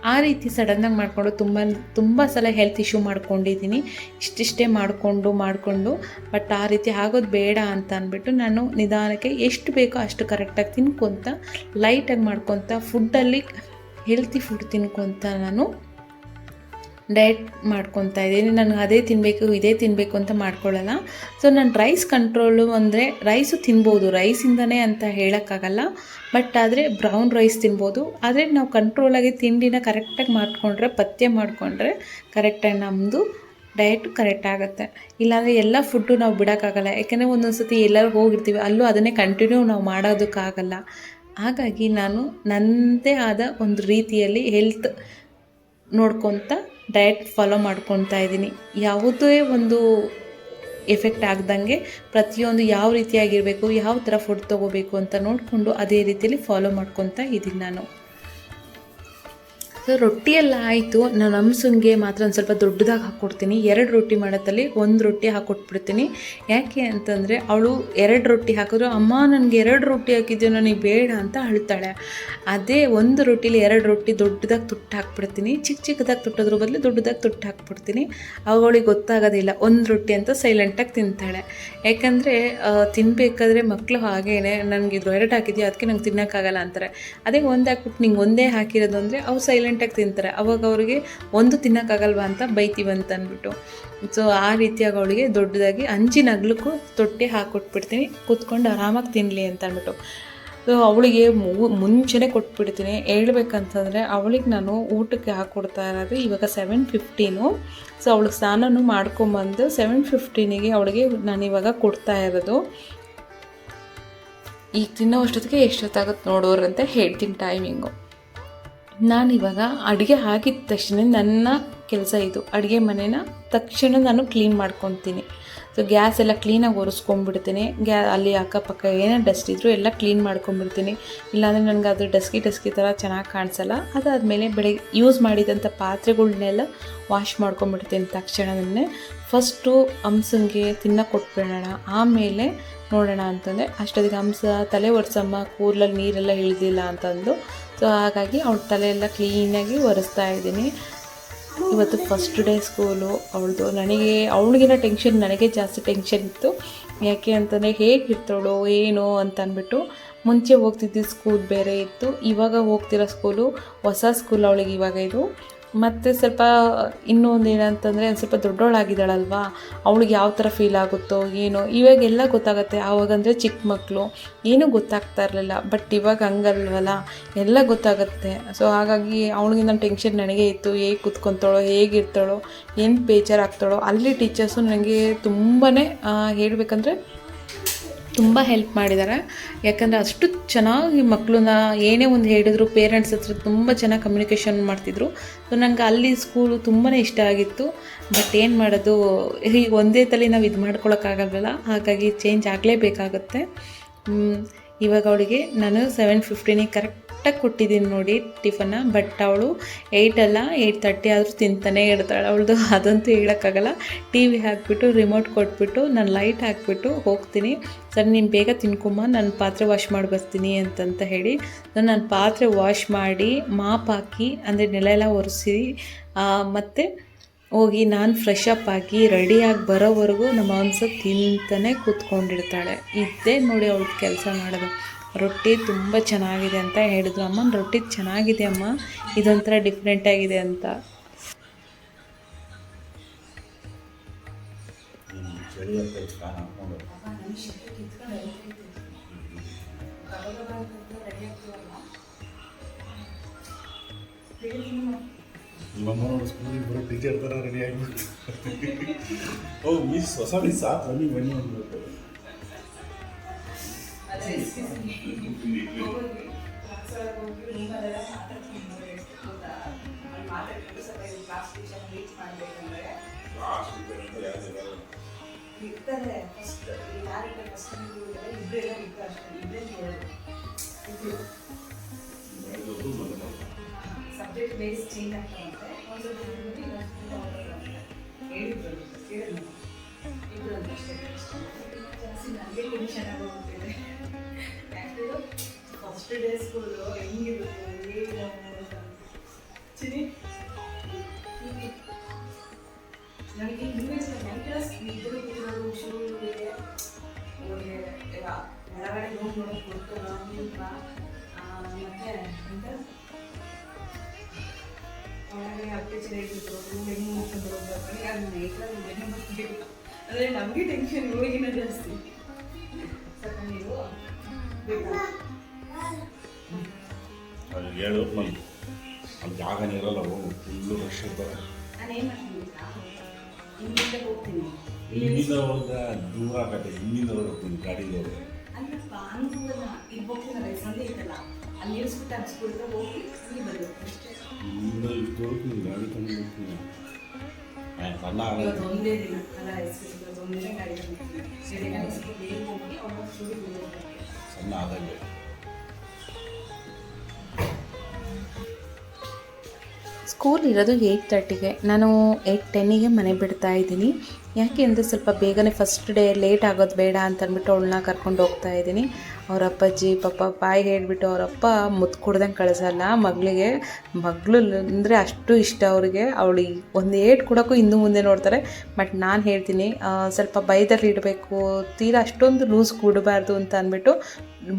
ಆ ರೀತಿ ಸಡನ್ನಾಗಿ ಮಾಡಿಕೊಂಡು ತುಂಬ ತುಂಬ ಸಲ ಹೆಲ್ತ್ ಇಶ್ಯೂ ಮಾಡ್ಕೊಂಡಿದ್ದೀನಿ. ಇಷ್ಟಿಷ್ಟೇ ಮಾಡಿಕೊಂಡು ಮಾಡಿಕೊಂಡು ಬಟ್ ಆ ರೀತಿ ಆಗೋದು ಬೇಡ ಅಂತ ಅಂದ್ಬಿಟ್ಟು ನಾನು ನಿಧಾನಕ್ಕೆ ಎಷ್ಟು ಬೇಕೋ ಅಷ್ಟು ಕರೆಕ್ಟಾಗಿ ತಿನ್ಕೊತ ಲೈಟಾಗಿ ಮಾಡ್ಕೊತ ಫುಡ್ಡಲ್ಲಿ ಹೆಲ್ತಿ ಫುಡ್ ತಿನ್ಕೊತ ನಾನು ಡಯಟ್ ಮಾಡ್ಕೊತಾ ಇದ್ದೀನಿ. ನನಗೆ ಅದೇ ತಿನ್ನಬೇಕು ಇದೇ ತಿನ್ನಬೇಕು ಅಂತ ಮಾಡ್ಕೊಳ್ಳಲ್ಲ. ಸೊ ನಾನು ರೈಸ್ ಕಂಟ್ರೋಲು ಅಂದರೆ ರೈಸು ತಿನ್ಬೋದು. ರೈಸಿಂದನೇ ಅಂತ ಹೇಳೋಕ್ಕಾಗಲ್ಲ. ಬಟ್ ಆದರೆ ಬ್ರೌನ್ ರೈಸ್ ತಿನ್ಬೋದು. ಆದರೆ ನಾವು ಕಂಟ್ರೋಲಾಗಿ ತಿಂಡಿನ ಕರೆಕ್ಟಾಗಿ ಮಾಡಿಕೊಂಡ್ರೆ, ಪಥ್ಯ ಮಾಡಿಕೊಂಡ್ರೆ ಕರೆಕ್ಟಾಗಿ ನಮ್ಮದು ಡಯಟ್ ಕರೆಕ್ಟ್ ಆಗುತ್ತೆ. ಇಲ್ಲಾಂದರೆ ಎಲ್ಲ ಫುಡ್ಡು ನಾವು ಬಿಡೋಕ್ಕಾಗಲ್ಲ. ಯಾಕೆಂದರೆ ಒಂದೊಂದು ಸತಿ ಎಲ್ಲರೂ ಹೋಗಿರ್ತೀವಿ. ಅಲ್ಲೂ ಅದನ್ನೇ ಕಂಟಿನ್ಯೂ ನಾವು ಮಾಡೋದಕ್ಕಾಗಲ್ಲ. ಹಾಗಾಗಿ ನಾನು ನನ್ನದೇ ಆದ ಒಂದು ರೀತಿಯಲ್ಲಿ ಹೆಲ್ತ್ ನೋಡ್ಕೊತ ಡಯಟ್ ಫಾಲೋ ಮಾಡ್ಕೊತಾ ಇದ್ದೀನಿ. ಯಾವುದೇ ಒಂದು ಎಫೆಕ್ಟ್ ಆಗ್ದಂಗೆ ಪ್ರತಿಯೊಂದು ಯಾವ ರೀತಿಯಾಗಿರಬೇಕು, ಯಾವ ಥರ ಫುಡ್ ತೊಗೋಬೇಕು ಅಂತ ನೋಡಿಕೊಂಡು ಅದೇ ರೀತಿಯಲ್ಲಿ ಫಾಲೋ ಮಾಡ್ಕೊತಾ ಇದ್ದೀನಿ ನಾನು. ಸೊ ರೊಟ್ಟಿ ಎಲ್ಲ ಆಯಿತು. ನಾನು ಸುಂಗೆ ಮಾತ್ರ ಒಂದು ಸ್ವಲ್ಪ ದೊಡ್ಡದಾಗಿ ಹಾಕ್ಕೊಡ್ತೀನಿ ಎರಡು ರೊಟ್ಟಿ ಮಾಡೋದಲ್ಲಿ ಒಂದು ರೊಟ್ಟಿ ಹಾಕ್ಕೊಟ್ಬಿಡ್ತೀನಿ ಯಾಕೆ ಅಂತಂದರೆ ಅವಳು ಎರಡು ರೊಟ್ಟಿ ಹಾಕಿದ್ರು, ಅಮ್ಮ, ನನಗೆ ಎರಡು ರೊಟ್ಟಿ ಹಾಕಿದ್ಯೋ ನನಗೆ ಬೇಡ ಅಂತ ಅಳ್ತಾಳೆ. ಅದೇ ಒಂದು ರೊಟ್ಟಿಲಿ ಎರಡು ರೊಟ್ಟಿ ದೊಡ್ಡದಾಗಿ ತುಟ್ಟು ಹಾಕ್ಬಿಡ್ತೀನಿ. ಚಿಕ್ಕ ಚಿಕ್ಕದಾಗಿ ತುಟ್ಟೋದ್ರ ಬದಲು ದೊಡ್ಡದಾಗಿ ತುಟ್ಟು ಹಾಕ್ಬಿಡ್ತೀನಿ. ಅವಳಿಗೆ ಗೊತ್ತಾಗೋದಿಲ್ಲ, ಒಂದು ರೊಟ್ಟಿ ಅಂತ ಸೈಲೆಂಟಾಗಿ ತಿಂತಾಳೆ. ಯಾಕಂದರೆ ತಿನ್ನಬೇಕಾದ್ರೆ ಮಕ್ಕಳು ಹಾಗೇನೆ, ನನಗೆ ಇದು ಎರಡು ಹಾಕಿದ್ಯೋ ಅದಕ್ಕೆ ನಂಗೆ ತಿನ್ನೋಕ್ಕಾಗಲ್ಲ ಅಂತಾರೆ. ಅದೇ ಒಂದು ಹಾಕ್ಬಿಟ್ಟು ನಿಂಗೆ ಒಂದೇ ಹಾಕಿರೋದು ಅಂದರೆ ಅವು ಸೈಲೆಂಟಾಗಿ ತಿಂತಾರೆ. ಅವಾಗ ಅವ್ರಿಗೆ ಒಂದು ತಿನ್ನೋಕ್ಕಾಗಲ್ವಾ ಅಂತ ಬೈತೀವಂತ ಅಂದ್ಬಿಟ್ಟು ಸೊ ಆ ರೀತಿಯಾಗಿ ಅವಳಿಗೆ ದೊಡ್ಡದಾಗಿ ಅಂಚಿನ ಅಗ್ಲಕ್ಕೂ ತೊಟ್ಟಿ ಹಾಕ್ಕೊಟ್ಬಿಡ್ತೀನಿ ಕೂತ್ಕೊಂಡು ಆರಾಮಾಗಿ ತಿನ್ನಲಿ ಅಂತ ಅಂದ್ಬಿಟ್ಟು ಸೊ ಅವಳಿಗೆ ಮುಂಚೆನೆ ಕೊಟ್ಬಿಡ್ತೀನಿ. ಹೇಳ್ಬೇಕಂತಂದರೆ ಅವಳಿಗೆ ನಾನು ಊಟಕ್ಕೆ ಹಾಕ್ಕೊಡ್ತಾ ಇರೋದು ಇವಾಗ ಸೆವೆನ್ ಫಿಫ್ಟೀನು ಸೊ ಅವಳಿಗೆ ಸ್ನಾನನೂ ಮಾಡ್ಕೊಂಬಂದು ಸೆವೆನ್ ಫಿಫ್ಟೀನಿಗೆ ಅವಳಿಗೆ ನಾನು ಇವಾಗ ಕೊಡ್ತಾ ಇರೋದು. ಈಗ ತಿನ್ನೋ ಅಷ್ಟೊತ್ತಿಗೆ ಎಷ್ಟೊತ್ತಾಗುತ್ತೆ ನೋಡೋರಂತ ಹೇಳ್ತೀನಿ ಟೈಮಿಂಗು ನಾನಿವಾಗ ಅಡುಗೆ ಹಾಕಿದ ತಕ್ಷಣ ನನ್ನ ಕೆಲಸ ಇದು. ಅಡುಗೆ ಮನೇನ ತಕ್ಷಣ ನಾನು ಕ್ಲೀನ್ ಮಾಡ್ಕೊತೀನಿ. ಸೊ ಗ್ಯಾಸ್ ಎಲ್ಲ ಕ್ಲೀನಾಗಿ ಒರೆಸ್ಕೊಂಡ್ಬಿಡ್ತೀನಿ. ಗ್ಯಾ, ಅಲ್ಲಿ ಅಕ್ಕಪಕ್ಕ ಏನೇ ಡಸ್ಟ್ ಇದ್ದರೂ ಎಲ್ಲ ಕ್ಲೀನ್ ಮಾಡ್ಕೊಂಬಿಡ್ತೀನಿ ಇಲ್ಲಾಂದರೆ ನನಗೆ ಅದು ಡಸ್ಕಿ ಡಸ್ಕಿ ಥರ ಚೆನ್ನಾಗಿ ಕಾಣಿಸಲ್ಲ. ಅದಾದಮೇಲೆ ಬೆಳಗ್ಗೆ ಯೂಸ್ ಮಾಡಿದಂಥ ಪಾತ್ರೆಗಳನ್ನೆಲ್ಲ ವಾಶ್ ಮಾಡ್ಕೊಂಬಿಡ್ತೀನಿ ತಕ್ಷಣದನ್ನೇ ಫಸ್ಟು ಹಂಸಂಗೆ ತಿನ್ನ ಕೊಟ್ಬಿಡೋಣ. ಆಮೇಲೆ ನೋಡೋಣ ಅಂತಂದರೆ ಅಷ್ಟೊತ್ತಿಗೆ ಹಂಸ ತಲೆ ಒರೆಸಮ್ಮ ಕೂರ್ಲಲ್ಲಿ ನೀರೆಲ್ಲ ಇಳಿದಿಲ್ಲ ಅಂತಂದು. ಸೊ, ಹಾಗಾಗಿ ಅವಳ ತಲೆಯೆಲ್ಲ ಕ್ಲೀನಾಗಿ ಒರೆಸ್ತಾ ಇದ್ದೀನಿ. ಇವತ್ತು ಫಸ್ಟ್ ಡೇ ಸ್ಕೂಲು ಅವಳದು ನನಗೆ, ಅವಳಿಗಿನ ಟೆನ್ಷನ್ ನನಗೆ ಜಾಸ್ತಿ ಟೆನ್ಷನ್ ಇತ್ತು. ಯಾಕೆ ಅಂತಂದರೆ ಹೇಗಿರ್ತಾಳು ಏನು ಅಂತ ಅಂದ್ಬಿಟ್ಟು ಮುಂಚೆ ಹೋಗ್ತಿದ್ದ ಸ್ಕೂಲ್ ಬೇರೆ ಇತ್ತು. ಇವಾಗ ಹೋಗ್ತಿರೋ ಸ್ಕೂಲು ಹೊಸ ಸ್ಕೂಲ್ ಅವಳಿಗೆ ಇವಾಗ ಇದು. ಮತ್ತು ಸ್ವಲ್ಪ ಇನ್ನೊಂದು ಏನಂತಂದರೆ ಒಂದು ಸ್ವಲ್ಪ ದೊಡ್ಡವಳಾಗಿದ್ದಾಳಲ್ವಾ ಅವಳಿಗೆ ಯಾವ ಥರ ಫೀಲ್ ಆಗುತ್ತೋ ಏನೋ, ಇವಾಗೆಲ್ಲ ಗೊತ್ತಾಗುತ್ತೆ. ಆವಾಗಂದರೆ ಚಿಕ್ಕ ಮಕ್ಕಳು ಏನೂ ಗೊತ್ತಾಗ್ತಾ ಇರಲಿಲ್ಲ. ಬಟ್ ಇವಾಗ ಹಂಗಲ್ವಲ್ಲ? ಎಲ್ಲ ಗೊತ್ತಾಗುತ್ತೆ. ಸೊ ಹಾಗಾಗಿ ಅವಳಿಗಿಂತ ಟೆನ್ಷನ್ ನನಗೆ ಇತ್ತು. ಹೇಗೆ ಕುತ್ಕೊತಾಳೋ ಹೇಗಿರ್ತಾಳೋ ಏನು ಬೇಜಾರಾಗ್ತಾಳೋ, ಅಲ್ಲಿ ಟೀಚರ್ಸು ನನಗೆ ತುಂಬಾ ಹೇಳಬೇಕಂದ್ರೆ ತುಂಬ ಹೆಲ್ಪ್ ಮಾಡಿದ್ದಾರೆ ಯಾಕಂದರೆ ಅಷ್ಟು ಚೆನ್ನಾಗಿ ಮಕ್ಕಳನ್ನ ಏನೇ ಒಂದು ಹೇಳಿದ್ರು ಪೇರೆಂಟ್ಸ್ ಹತ್ರ ತುಂಬ ಚೆನ್ನಾಗಿ ಕಮ್ಯುನಿಕೇಷನ್ ಮಾಡ್ತಿದ್ರು. ಸೊ ನಂಗೆ ಅಲ್ಲಿ ಸ್ಕೂಲು ತುಂಬಾ ಇಷ್ಟ ಆಗಿತ್ತು. ಬಟ್ ಏನು ಮಾಡೋದು ಈಗ ಒಂದೇ ತಲೆ ನಾವು ಇದು ಮಾಡ್ಕೊಳಕ್ಕಾಗಲ್ವಲ್ಲ ಹಾಗಾಗಿ ಚೇಂಜ್ ಆಗಲೇಬೇಕಾಗುತ್ತೆ. ಇವಾಗ ಅವಳಿಗೆ ನಾನು ಸೆವೆನ್ ಫಿಫ್ಟೀನಿಗೆ ಕರೆಕ್ಟಾಗಿ ಕೊಟ್ಟಿದ್ದೀನಿ ನೋಡಿ ಟಿಫನ್ನ ಬಟ್ ಅವಳು ಏಯ್ಟಲ್ಲ ಏಯ್ಟ್ ತರ್ಟಿ ಆದರೂ ತಿಂತಾನೆ ಇರ್ತಾಳೆ. ಅವಳದು ಅದಂತೂ ಹೇಳೋಕ್ಕಾಗಲ್ಲ. ಟಿ ವಿ ಹಾಕಿಬಿಟ್ಟು ರಿಮೋಟ್ ಕೊಟ್ಬಿಟ್ಟು, ನಾನು ಲೈಟ್ ಹಾಕಿಬಿಟ್ಟು ಹೋಗ್ತೀನಿ. ಸರ್, ನೀನು ಬೇಗ ತಿನ್ಕೊಂಬ, ನಾನು ಪಾತ್ರೆ ವಾಶ್ ಮಾಡಿ ಬರ್ತೀನಿ ಅಂತಂತ ಹೇಳಿ, ನಾನು ನನ್ನ ಪಾತ್ರೆ ವಾಶ್ ಮಾಡಿ, ಮಾಪ್ ಹಾಕಿ, ಅಂದರೆ ನೆಲ ಎಲ್ಲ ಒರೆಸಿ ಮತ್ತು ಹೋಗಿ ನಾನು ಫ್ರೆಶ್ ಅಪ್ ಆಗಿ ರೆಡಿಯಾಗಿ ಬರೋವರೆಗೂ ನಮ್ಮ ಮಾಂಸ ತಿಂತಾನೆ ಕೂತ್ಕೊಂಡಿರ್ತಾಳೆ. ಇದ್ದೇ ನೋಡಿ ಅವ್ಳದ್ದು ಕೆಲಸ ಮಾಡೋದು. ರೊಟ್ಟಿ ತುಂಬ ಚೆನ್ನಾಗಿದೆ ಅಂತ ಹೇಳಿದ್ರು. ಅಮ್ಮ, ರೊಟ್ಟಿ ಚೆನ್ನಾಗಿದೆ ಅಮ್ಮ. ಇದೊಂಥರ ಡಿಫ್ರೆಂಟ್ ಆಗಿದೆ ಅಂತ. ಟೀಚರ್ ಥರ ರೆಡಿ ಓ ಮಿಸ್ ಹೊಸ ಮಿಸ್ ಆ? ಬನ್ನಿ ಬನ್ನಿ. ಇರ್ತಾರೆ ಫಸ್ಟ್ ಯಾರಿಗೆ ಫಸ್ಟ್ ಇಬ್ಬರೇ ಇಬ್ಬರು ಅಷ್ಟೇ ಇಬ್ಬರೇ ಮೊದಲು ಸಬ್ಜೆಕ್ಟ್ ಬೇಸ್ ಚೇಂಜ್ ಒಂದ್ಸತಿ ಹೇಳಿದ್ರು. ಇನ್ನೊಂದ್ಸತಿ ಹೇಳಿದ್ರು ಕೇಳಿದ್ರು ಇಬ್ಬರು ಜಾಸ್ತಿ ನನಗೆ ಟೆನ್ಷನ್ ಆಗೋಗ್ಬಿಟ್ಟಿದೆ ಯಾಕಂದ್ರೆ ಫಸ್ಟ್ ಡೇ ಸ್ಕೂಲು ಹೆಂಗಿರುತ್ತೆ ಅಂತ ಚಿನಿ ನನಗೆ ಹಿಂದೆ ಕ್ಲಾಸ್ ಇಬ್ಬರು ಕೂತಿರೋದು ಶೂಗೆ ಅವ್ರಿಗೆ ಒಳಗಡೆ ಹೋಗಿ ಅಂತ ಮತ್ತೆ ಒಳಗಡೆ ಅಟ್ಯಾಚ್ ಇಟ್ಟಿದ್ರು ಹೆಂಗೆ ಹೋಗ್ಬೇಕು ಅದು ನಮಗೆ ಟೆನ್ಷನ್ ಇವಾಗಿನ ಜಾಸ್ತಿ ನೀವು ಅಲ್ಲಿ ಹೇಳು ಅಲ್ಲಿ ಅಲ್ಲಿ ಜಾಗನೇ ಇರಲ್ಲ ಹೋಗು. ಫುಲ್ಲು ರಶ್ ಇರ್ತಾರೆ ನಾನು ಏನು ಮಾಡ್ತೀನಿ ಇಲ್ಲಿಂದ ಹೋಗ್ತೀನಿ. ಇಲ್ಲಿಂದ ಹೋದ ದೂರ ಆಗತ್ತೆ. ಇಲ್ಲಿಂದ ಹೋಗ್ತೀನಿ ಅಲ್ಲಪ್ಪ ಇಲ್ಲಿ ಹೋಗ್ತೀನಲ್ಲ ಈ ಸಂದೆ ಐತಲ್ಲ ಅಲ್ಲಿ ನಿಲ್ಸ್ಬಿಟ್ಟು ಹೋಗಿ ಇಲ್ಲಿ ಬರಬೇಕು ಅಷ್ಟೇ. ಇಲ್ಲಿಂದ ಇಷ್ಟು ಹೋಗ್ತೀನಿ ಗಾಡಿ ತಂದು ಹೋಗ್ತೀನಿ. ಆಯ್ತು ಸಣ್ಣ ಆಗಲ್ಲ ಇವತ್ತು ಸ್ಕೂಲ್ ಇರೋದು ಏಯ್ಟ್ ತರ್ಟಿಗೆ. ನಾನು ಏಯ್ಟ್ ಟೆನ್ನಿಗೆ ಮನೆ ಬಿಡ್ತಾ ಇದ್ದೀನಿ. ಯಾಕೆ ಅಂದರೆ ಸ್ವಲ್ಪ ಬೇಗನೆ ಫಸ್ಟ್ ಡೇ ಲೇಟ್ ಆಗೋದು ಬೇಡ ಅಂತ ಅಂದ್ಬಿಟ್ಟು ಅವಳನ್ನ ಕರ್ಕೊಂಡು ಹೋಗ್ತಾ ಇದ್ದೀನಿ. ಅವ್ರ ಅಪ್ಪಾಜಿ, ಪಾಪ ಬಾಯಿ ಹೇಳಿಬಿಟ್ಟು ಅವರಪ್ಪ ಮುತ್ತು ಕೊಡ್ದಂಗೆ ಕಳಿಸಲ್ಲ. ಮಗಳಿಗೆ ಮಗಳು ಅಂದರೆ ಅಷ್ಟು ಇಷ್ಟ ಅವ್ರಿಗೆ. ಅವಳು ಒಂದು ಏಟ್ ಕೊಡೋಕ್ಕೂ ಹಿಂದೆ ಮುಂದೆ ನೋಡ್ತಾರೆ. ಬಟ್ ನಾನು ಹೇಳ್ತೀನಿ ಸ್ವಲ್ಪ ಬೈದಲ್ಲಿ ಇಡಬೇಕು, ತೀರಾ ಅಷ್ಟೊಂದು ಲೂಸ್ ಕೊಡಬಾರ್ದು ಅಂತ ಅಂದ್ಬಿಟ್ಟು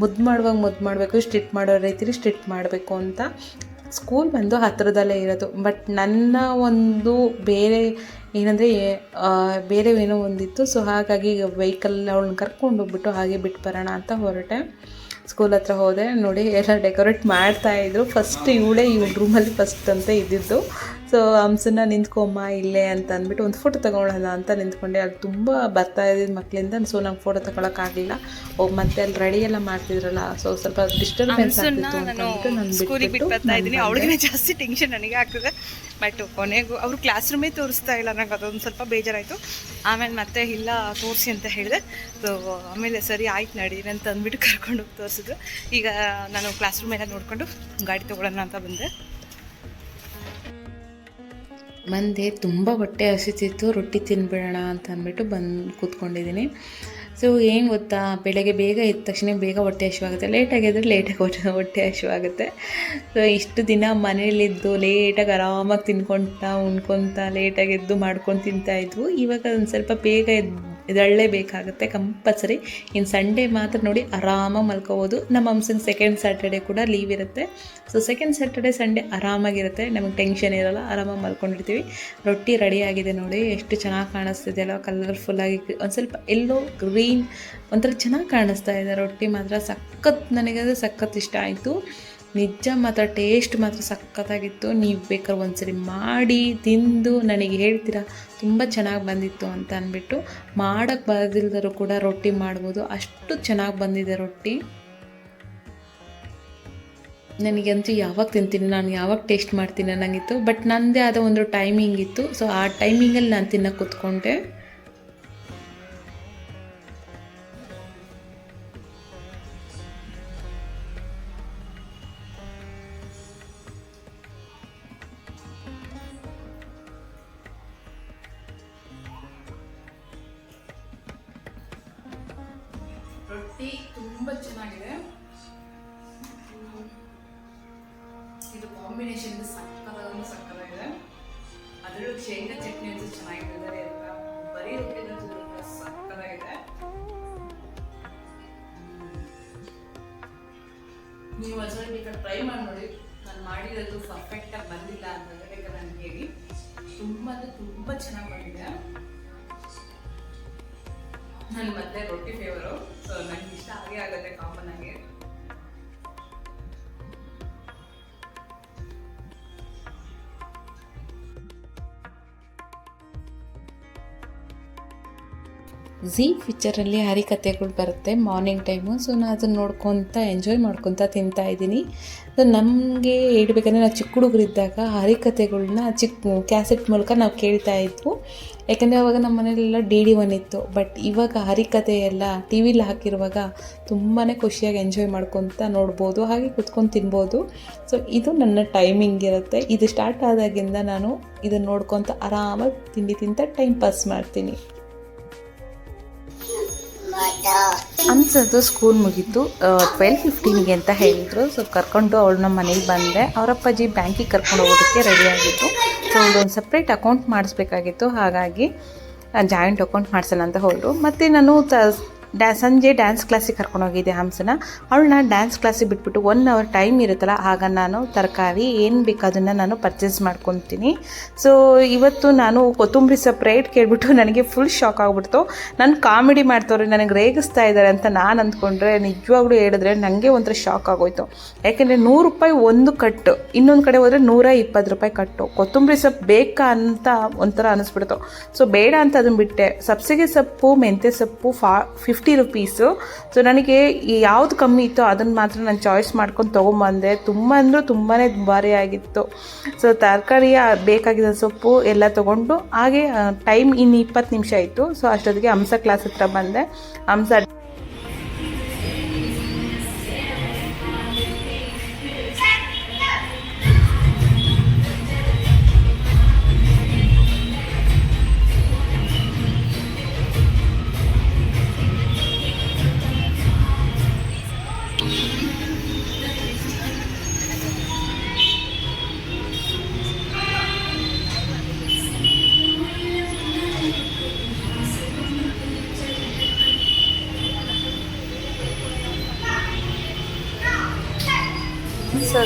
ಮುದ್ದು ಮಾಡುವಾಗ ಮುದ್ದು ಮಾಡಬೇಕು ಸ್ಟಿಟ್ ಮಾಡೋ ರೀತಿಲಿ ಸ್ಟಿಟ್ ಮಾಡಬೇಕು ಅಂತ ಸ್ಕೂಲ್ ಬಂದು ಹತ್ತಿರದಲ್ಲೇ ಇರೋದು. ಬಟ್ ನನ್ನ ಒಂದು ಬೇರೆ ಏನಂದರೆ ಬೇರೆ ಏನೋ ಒಂದಿತ್ತು. ಸೊ ಹಾಗಾಗಿ ವೆಹಿಕಲ್ ಅವಳನ್ನ ಕರ್ಕೊಂಡು ಹೋಗ್ಬಿಟ್ಟು ಹಾಗೆ ಬಿಟ್ಟು ಬರೋಣ ಅಂತ ಹೊರಟೆ. ಸ್ಕೂಲ್ ಹತ್ರ ಹೋದೆ. ನೋಡಿ, ಎಲ್ಲ ಡೆಕೋರೇಟ್ ಮಾಡ್ತಾಯಿದ್ರು ಫಸ್ಟ್ ಇವಳೇ ಇವ್ಳ ರೂಮಲ್ಲಿ ಫಸ್ಟ್ ಅಂತ ಇದ್ದಿದ್ದು. ಸೊ ಹಂಸನ ನಿಂತ್ಕೊಮ್ಮ ಇಲ್ಲೇ ಅಂತ ಅಂದ್ಬಿಟ್ಟು ಒಂದು ಫೋಟೋ ತೊಗೊಳ್ಳೋಣ ಅಂತ ನಿಂತ್ಕೊಂಡೆ. ಅಲ್ಲಿ ತುಂಬ ಬರ್ತಾ ಇದ್ದಿದ್ದು ಮಕ್ಕಳಿಂದ ಸೊ ನಂಗೆ ಫೋಟೋ ತಗೊಳಕ್ಕಾಗಲಿಲ್ಲ ಓ ಮತ್ತೆ ಅಲ್ಲಿ ರೆಡಿ ಎಲ್ಲ ಮಾಡ್ತಿದ್ರಲ್ಲ ಸೊ ಸ್ವಲ್ಪ ಡಿಸ್ಟರ್ಬೆನ್ಸ್ ಆಗ್ತಿತ್ತು ಅವಳಿಗೆ ಜಾಸ್ತಿ ಟೆನ್ಷನ್ ನನಗೆ ಆಗ್ತದೆ. ಬಟ್ ಕೊನೆಗೂ ಅವರು ಕ್ಲಾಸ್ ರೂಮೇ ತೋರಿಸ್ತಾ ಇಲ್ಲ ನಂಗೆ ಅದೊಂದು ಸ್ವಲ್ಪ ಬೇಜಾರಾಯಿತು. ಆಮೇಲೆ ಮತ್ತೆ ಇಲ್ಲ ತೋರಿಸಿ ಅಂತ ಹೇಳಿದೆ. ಸೊ ಆಮೇಲೆ ಸರಿ ಆಯ್ತು ನಡಿ ಅಂತ ಅಂದ್ಬಿಟ್ಟು ಕರ್ಕೊಂಡು ಹೋಗಿ ತೋರಿಸಿದ್ರು. ಈಗ ನಾನು ಕ್ಲಾಸ್ ರೂಮ್ ಎಲ್ಲ ನೋಡಿಕೊಂಡು ಗಾಡಿ ತೊಗೊಳ್ಳೋಣ ಅಂತ ಬಂದೆ. ಬಂದೆ ತುಂಬ ಹೊಟ್ಟೆ ಹಸಿತಿತ್ತು, ರೊಟ್ಟಿ ತಿನ್ಬಿಡೋಣ ಅಂತ ಅಂದ್ಬಿಟ್ಟು ಬಂದು ಕೂತ್ಕೊಂಡಿದ್ದೀನಿ. ಸೊ ಏನು ಗೊತ್ತಾ? ಬೆಳಗ್ಗೆ ಬೇಗ ಎದ್ದ ತಕ್ಷಣ ಬೇಗ ಹೊಟ್ಟೆ ಹಸಿವಾಗುತ್ತೆ. ಲೇಟಾಗಿ ಎದ್ರೆ ಲೇಟಾಗಿ ಹೊಟ್ಟೆ ಹೊಟ್ಟೆ ಹಸಿವಾಗುತ್ತೆ. ಸೊ ಇಷ್ಟು ದಿನ ಮನೇಲಿದ್ದು ಲೇಟಾಗಿ ಆರಾಮಾಗಿ ತಿನ್ಕೊತಾ, ಉಣ್ಕೊತಾ ಲೇಟಾಗಿ ಎದ್ದು ಮಾಡ್ಕೊಂಡು ತಿಂತಾಯಿದ್ವು ಇವಾಗ ಒಂದು ಸ್ವಲ್ಪ ಬೇಗ ಎದ್ದು ಎದ್ದೇಳಲೇಬೇಕಾಗುತ್ತೆ ಕಂಪಲ್ಸರಿ. ಇನ್ನು ಸಂಡೇ ಮಾತ್ರ ನೋಡಿ ಆರಾಮಾಗಿ ಮಲ್ಕೋಬೋದು. ನಮ್ಮ ಹಂಸನ ಸೆಕೆಂಡ್ ಸ್ಯಾಟರ್ಡೆ ಕೂಡ ಲೀವ್ ಇರುತ್ತೆ. ಸೊ ಸೆಕೆಂಡ್ ಸ್ಯಾಟರ್ಡೆ ಸಂಡೇ ಆರಾಮಾಗಿರುತ್ತೆ. ನಮಗೆ ಟೆನ್ಷನ್ ಇರೋಲ್ಲ. ಆರಾಮಾಗಿ ಮಲ್ಕೊಂಡಿರ್ತೀವಿ. ರೊಟ್ಟಿ ರೆಡಿ ಆಗಿದೆ ನೋಡಿ. ಎಷ್ಟು ಚೆನ್ನಾಗಿ ಕಾಣಿಸ್ತಿದೆ ಅಲ್ಲ ಕಲರ್ಫುಲ್ಲಾಗಿ ಒಂದು ಸ್ವಲ್ಪ ಎಲ್ಲೋ ಗ್ರೀನ್ ಒಂಥರ ಚೆನ್ನಾಗಿ ಕಾಣಿಸ್ತಾ ಇದೆ. ರೊಟ್ಟಿ ಮಾತ್ರ ಸಖತ್ ನನಗದು ಸಖತ್ ಇಷ್ಟ ಆಯಿತು. ನಿಜ ಮಾತ್ರ ಟೇಸ್ಟ್ ಮಾತ್ರ ಸಖತ್ತಾಗಿತ್ತು. ನೀವು ಬೇಕಾದ್ರೆ ಒಂದ್ಸರಿ ಮಾಡಿ, ತಿಂದು ನನಗೆ ಹೇಳ್ತೀರಾ, ತುಂಬ ಚೆನ್ನಾಗಿ ಬಂದಿತ್ತು ಅಂತ ಅಂದ್ಬಿಟ್ಟು ಮಾಡೋಕ್ಕೆ ಬರದಿಲ್ದರೂ ಕೂಡ ರೊಟ್ಟಿ ಮಾಡ್ಬೋದು. ಅಷ್ಟು ಚೆನ್ನಾಗಿ ಬಂದಿದೆ ರೊಟ್ಟಿ. ನನಗಂತೂ ಯಾವಾಗ ತಿಂತೀನಿ, ನಾನು ಯಾವಾಗ ಟೇಸ್ಟ್ ಮಾಡ್ತೀನಿ ಅನ್ನಂಗಿತ್ತು. ಬಟ್ ನನ್ನದೇ ಆದ ಒಂದು ಟೈಮಿಂಗ್ ಇತ್ತು. ಸೊ ಆ ಟೈಮಿಂಗಲ್ಲಿ ನಾನು ತಿನ್ನಕ್ಕೆ ಕೂತ್ಕೊಂಡೆ. ಝೀ ಪಿಕ್ಚರಲ್ಲಿ ಹರಿಕಥೆಗಳು ಬರುತ್ತೆ ಮಾರ್ನಿಂಗ್ ಟೈಮು ಸೊ ನಾನು ಅದನ್ನು ನೋಡ್ಕೊತ ಎಂಜಾಯ್ ಮಾಡ್ಕೊತ ತಿಂತಾ ಇದ್ದೀನಿ. ಸೊ ನಮಗೆ ಹೇಳ್ಬೇಕಂದ್ರೆ ನಾವು ಚಿಕ್ಕ ಹುಡುಗರಿದ್ದಾಗ ಹರಿಕಥೆಗಳನ್ನ ಚಿಕ್ಕ ಕ್ಯಾಸೆಟ್ ಮೂಲಕ ನಾವು ಕೇಳ್ತಾ ಇದ್ವು. ಯಾಕಂದರೆ ಅವಾಗ ನಮ್ಮ ಮನೇಲೆಲ್ಲ ಡಿ ಡಿ ಒನ್ ಇತ್ತು. ಬಟ್ ಇವಾಗ ಹರಿಕಥೆ ಎಲ್ಲ ಟಿ ವಿಲಿ ಹಾಕಿರುವಾಗ ತುಂಬಾ ಖುಷಿಯಾಗಿ ಎಂಜಾಯ್ ಮಾಡ್ಕೊತ ನೋಡ್ಬೋದು, ಹಾಗೆ ಕುತ್ಕೊಂಡು ತಿನ್ಬೋದು. ಸೊ ಇದು ನನ್ನ ಟೈಮಿಂಗ್ ಇರುತ್ತೆ. ಇದು ಸ್ಟಾರ್ಟ್ ಆದಾಗಿಂದ ನಾನು ಇದನ್ನು ನೋಡ್ಕೊತ ಆರಾಮಾಗಿ ತಿಂಡಿ ತಿಂತ ಟೈಮ್ ಪಾಸ್ ಮಾಡ್ತೀನಿ. ಅನ್ಸದ್ದು ಸ್ಕೂಲ್ ಮುಗೀತು. ಟ್ವೆಲ್ ಫಿಫ್ಟೀನಿಗೆ ಅಂತ ಹೇಳಿದ್ರು. ಸೊ ಕರ್ಕೊಂಡು ಅವಳನ್ನ ಮನೇಲಿ ಬಂದೆ. ಅವರಪ್ಪಾಜಿ ಬ್ಯಾಂಕಿಗೆ ಕರ್ಕೊಂಡು ಹೋಗೋದಕ್ಕೆ ರೆಡಿ ಆಗಿತ್ತು. ಸೊ ಒಂದು ಸಪ್ರೇಟ್ ಅಕೌಂಟ್ ಮಾಡಿಸ್ಬೇಕಾಗಿತ್ತು. ಹಾಗಾಗಿ ಜಾಯಿಂಟ್ ಅಕೌಂಟ್ ಮಾಡಿಸೋಣ ಅಂತ ಹೋದರು ಮತ್ತು ನಾನು ತ ಡ್ಯಾ ಸಂಜೆ ಡ್ಯಾನ್ಸ್ ಕ್ಲಾಸಿಗೆ ಕರ್ಕೊಂಡೋಗಿದ್ದೆ ಹಂಸನ. ಅವಳನ್ನ ಡ್ಯಾನ್ಸ್ ಕ್ಲಾಸಿಗೆ ಬಿಟ್ಬಿಟ್ಟು ಒನ್ ಅವರ್ ಟೈಮ್ ಇರುತ್ತಲ್ಲ, ಆಗ ನಾನು ತರಕಾರಿ ಏನು ಬೇಕು ಅದನ್ನು ನಾನು ಪರ್ಚೇಸ್ ಮಾಡ್ಕೊತೀನಿ. ಸೊ ಇವತ್ತು ನಾನು ಕೊತ್ತಂಬರಿ ಸಪ್ರೇಟ್ ಕೇಳಿಬಿಟ್ಟು ನನಗೆ ಫುಲ್ ಶಾಕ್ ಆಗಿಬಿಡ್ತು. ನಾನು ಕಾಮಿಡಿ ಮಾಡ್ತವ್ರೆ ನನಗೆ ರೇಗಿಸ್ತಾ ಇದ್ದಾರೆ ಅಂತ ನಾನು ಅಂದ್ಕೊಂಡ್ರೆ ನಿಜವಾಗ್ಲೂ ಹೇಳಿದ್ರೆ ನನಗೆ ಒಂಥರ ಶಾಕ್ ಆಗೋಯ್ತು. ಯಾಕೆಂದರೆ ನೂರು ರೂಪಾಯಿ ಒಂದು ಕಟ್ಟು ಇನ್ನೊಂದು ಕಡೆ ಹೋದರೆ ನೂರ ಇಪ್ಪತ್ತು ರೂಪಾಯಿ ಕಟ್ಟು ಕೊತ್ತಂಬರಿ ಸೊಪ್ಪು ಬೇಕಾ ಅಂತ ಒಂಥರ ಅನಿಸ್ಬಿಡ್ತು. ಸೊ ಬೇಡ ಅಂತ ಅದನ್ನು ಬಿಟ್ಟೆ. ಸಬ್ಸಿಗೆ ಸೊಪ್ಪು, ಮೆಂತ್ಯ ಸೊಪ್ಪು, ಫಾ ರುಪೀಸು ಸೊ ನನಗೆ ಯಾವ್ದು ಕಮ್ಮಿ ಇತ್ತೋ ಅದನ್ನು ಮಾತ್ರ ನಾನು ಚಾಯ್ಸ್ ಮಾಡ್ಕೊಂಡು ತೊಗೊಂಬಂದೆ. ತುಂಬ ಅಂದರೂ ತುಂಬಾ ದುಬಾರಿ ಆಗಿತ್ತು. ಸೊ ತರಕಾರಿಯ ಬೇಕಾಗಿದ್ದ ಸೊಪ್ಪು ಎಲ್ಲ ತೊಗೊಂಡು, ಹಾಗೆ ಟೈಮ್ ಇನ್ನು ಇಪ್ಪತ್ತು ನಿಮಿಷ ಆಯಿತು. ಸೊ ಅಷ್ಟೊತ್ತಿಗೆ ಹಂಸ ಕ್ಲಾಸ್ ಹತ್ರ ಬಂದೆ. ಹಂಸ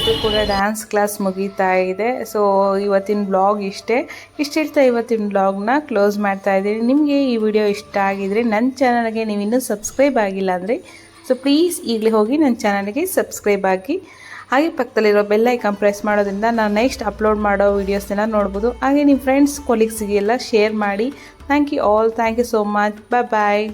ಅದು ಕೂಡ ಡ್ಯಾನ್ಸ್ ಕ್ಲಾಸ್ ಮುಗೀತಾ ಇದೆ. ಸೊ ಇವತ್ತಿನ ಬ್ಲಾಗ್ ಇಷ್ಟೇ. ಇಷ್ಟಿರ್ತಾ ಇವತ್ತಿನ ಬ್ಲಾಗ್ನ ಕ್ಲೋಸ್ ಮಾಡ್ತಾ ಇದ್ದೀನಿ ನಿಮಗೆ ಈ ವಿಡಿಯೋ ಇಷ್ಟ ಆಗಿದರೆ ನನ್ನ ಚಾನಲ್ಗೆ ನೀವು ಇನ್ನೂ ಸಬ್ಸ್ಕ್ರೈಬ್ ಆಗಿಲ್ಲ ಅಂದರೆ ಸೊ ಪ್ಲೀಸ್ ಈಗಲೇ ಹೋಗಿ ನನ್ನ ಚಾನಲ್ಗೆ ಸಬ್ಸ್ಕ್ರೈಬ್ ಆಗಿ. ಹಾಗೆ ಪಕ್ಕದಲ್ಲಿರೋ ಬೆಲ್ಲ ಐಕಾನ್ ಪ್ರೆಸ್ ಮಾಡೋದ್ರಿಂದ ನಾನು ನೆಕ್ಸ್ಟ್ ಅಪ್ಲೋಡ್ ಮಾಡೋ ವೀಡಿಯೋಸ್ನೆಲ್ಲ ನೋಡ್ಬೋದು. ಹಾಗೆ ನಿಮ್ಮ ಫ್ರೆಂಡ್ಸ್ ಕೊಲೀಗ್ಸಿಗೆಲ್ಲ ಶೇರ್ ಮಾಡಿ. Thank you all thank you so much bye bye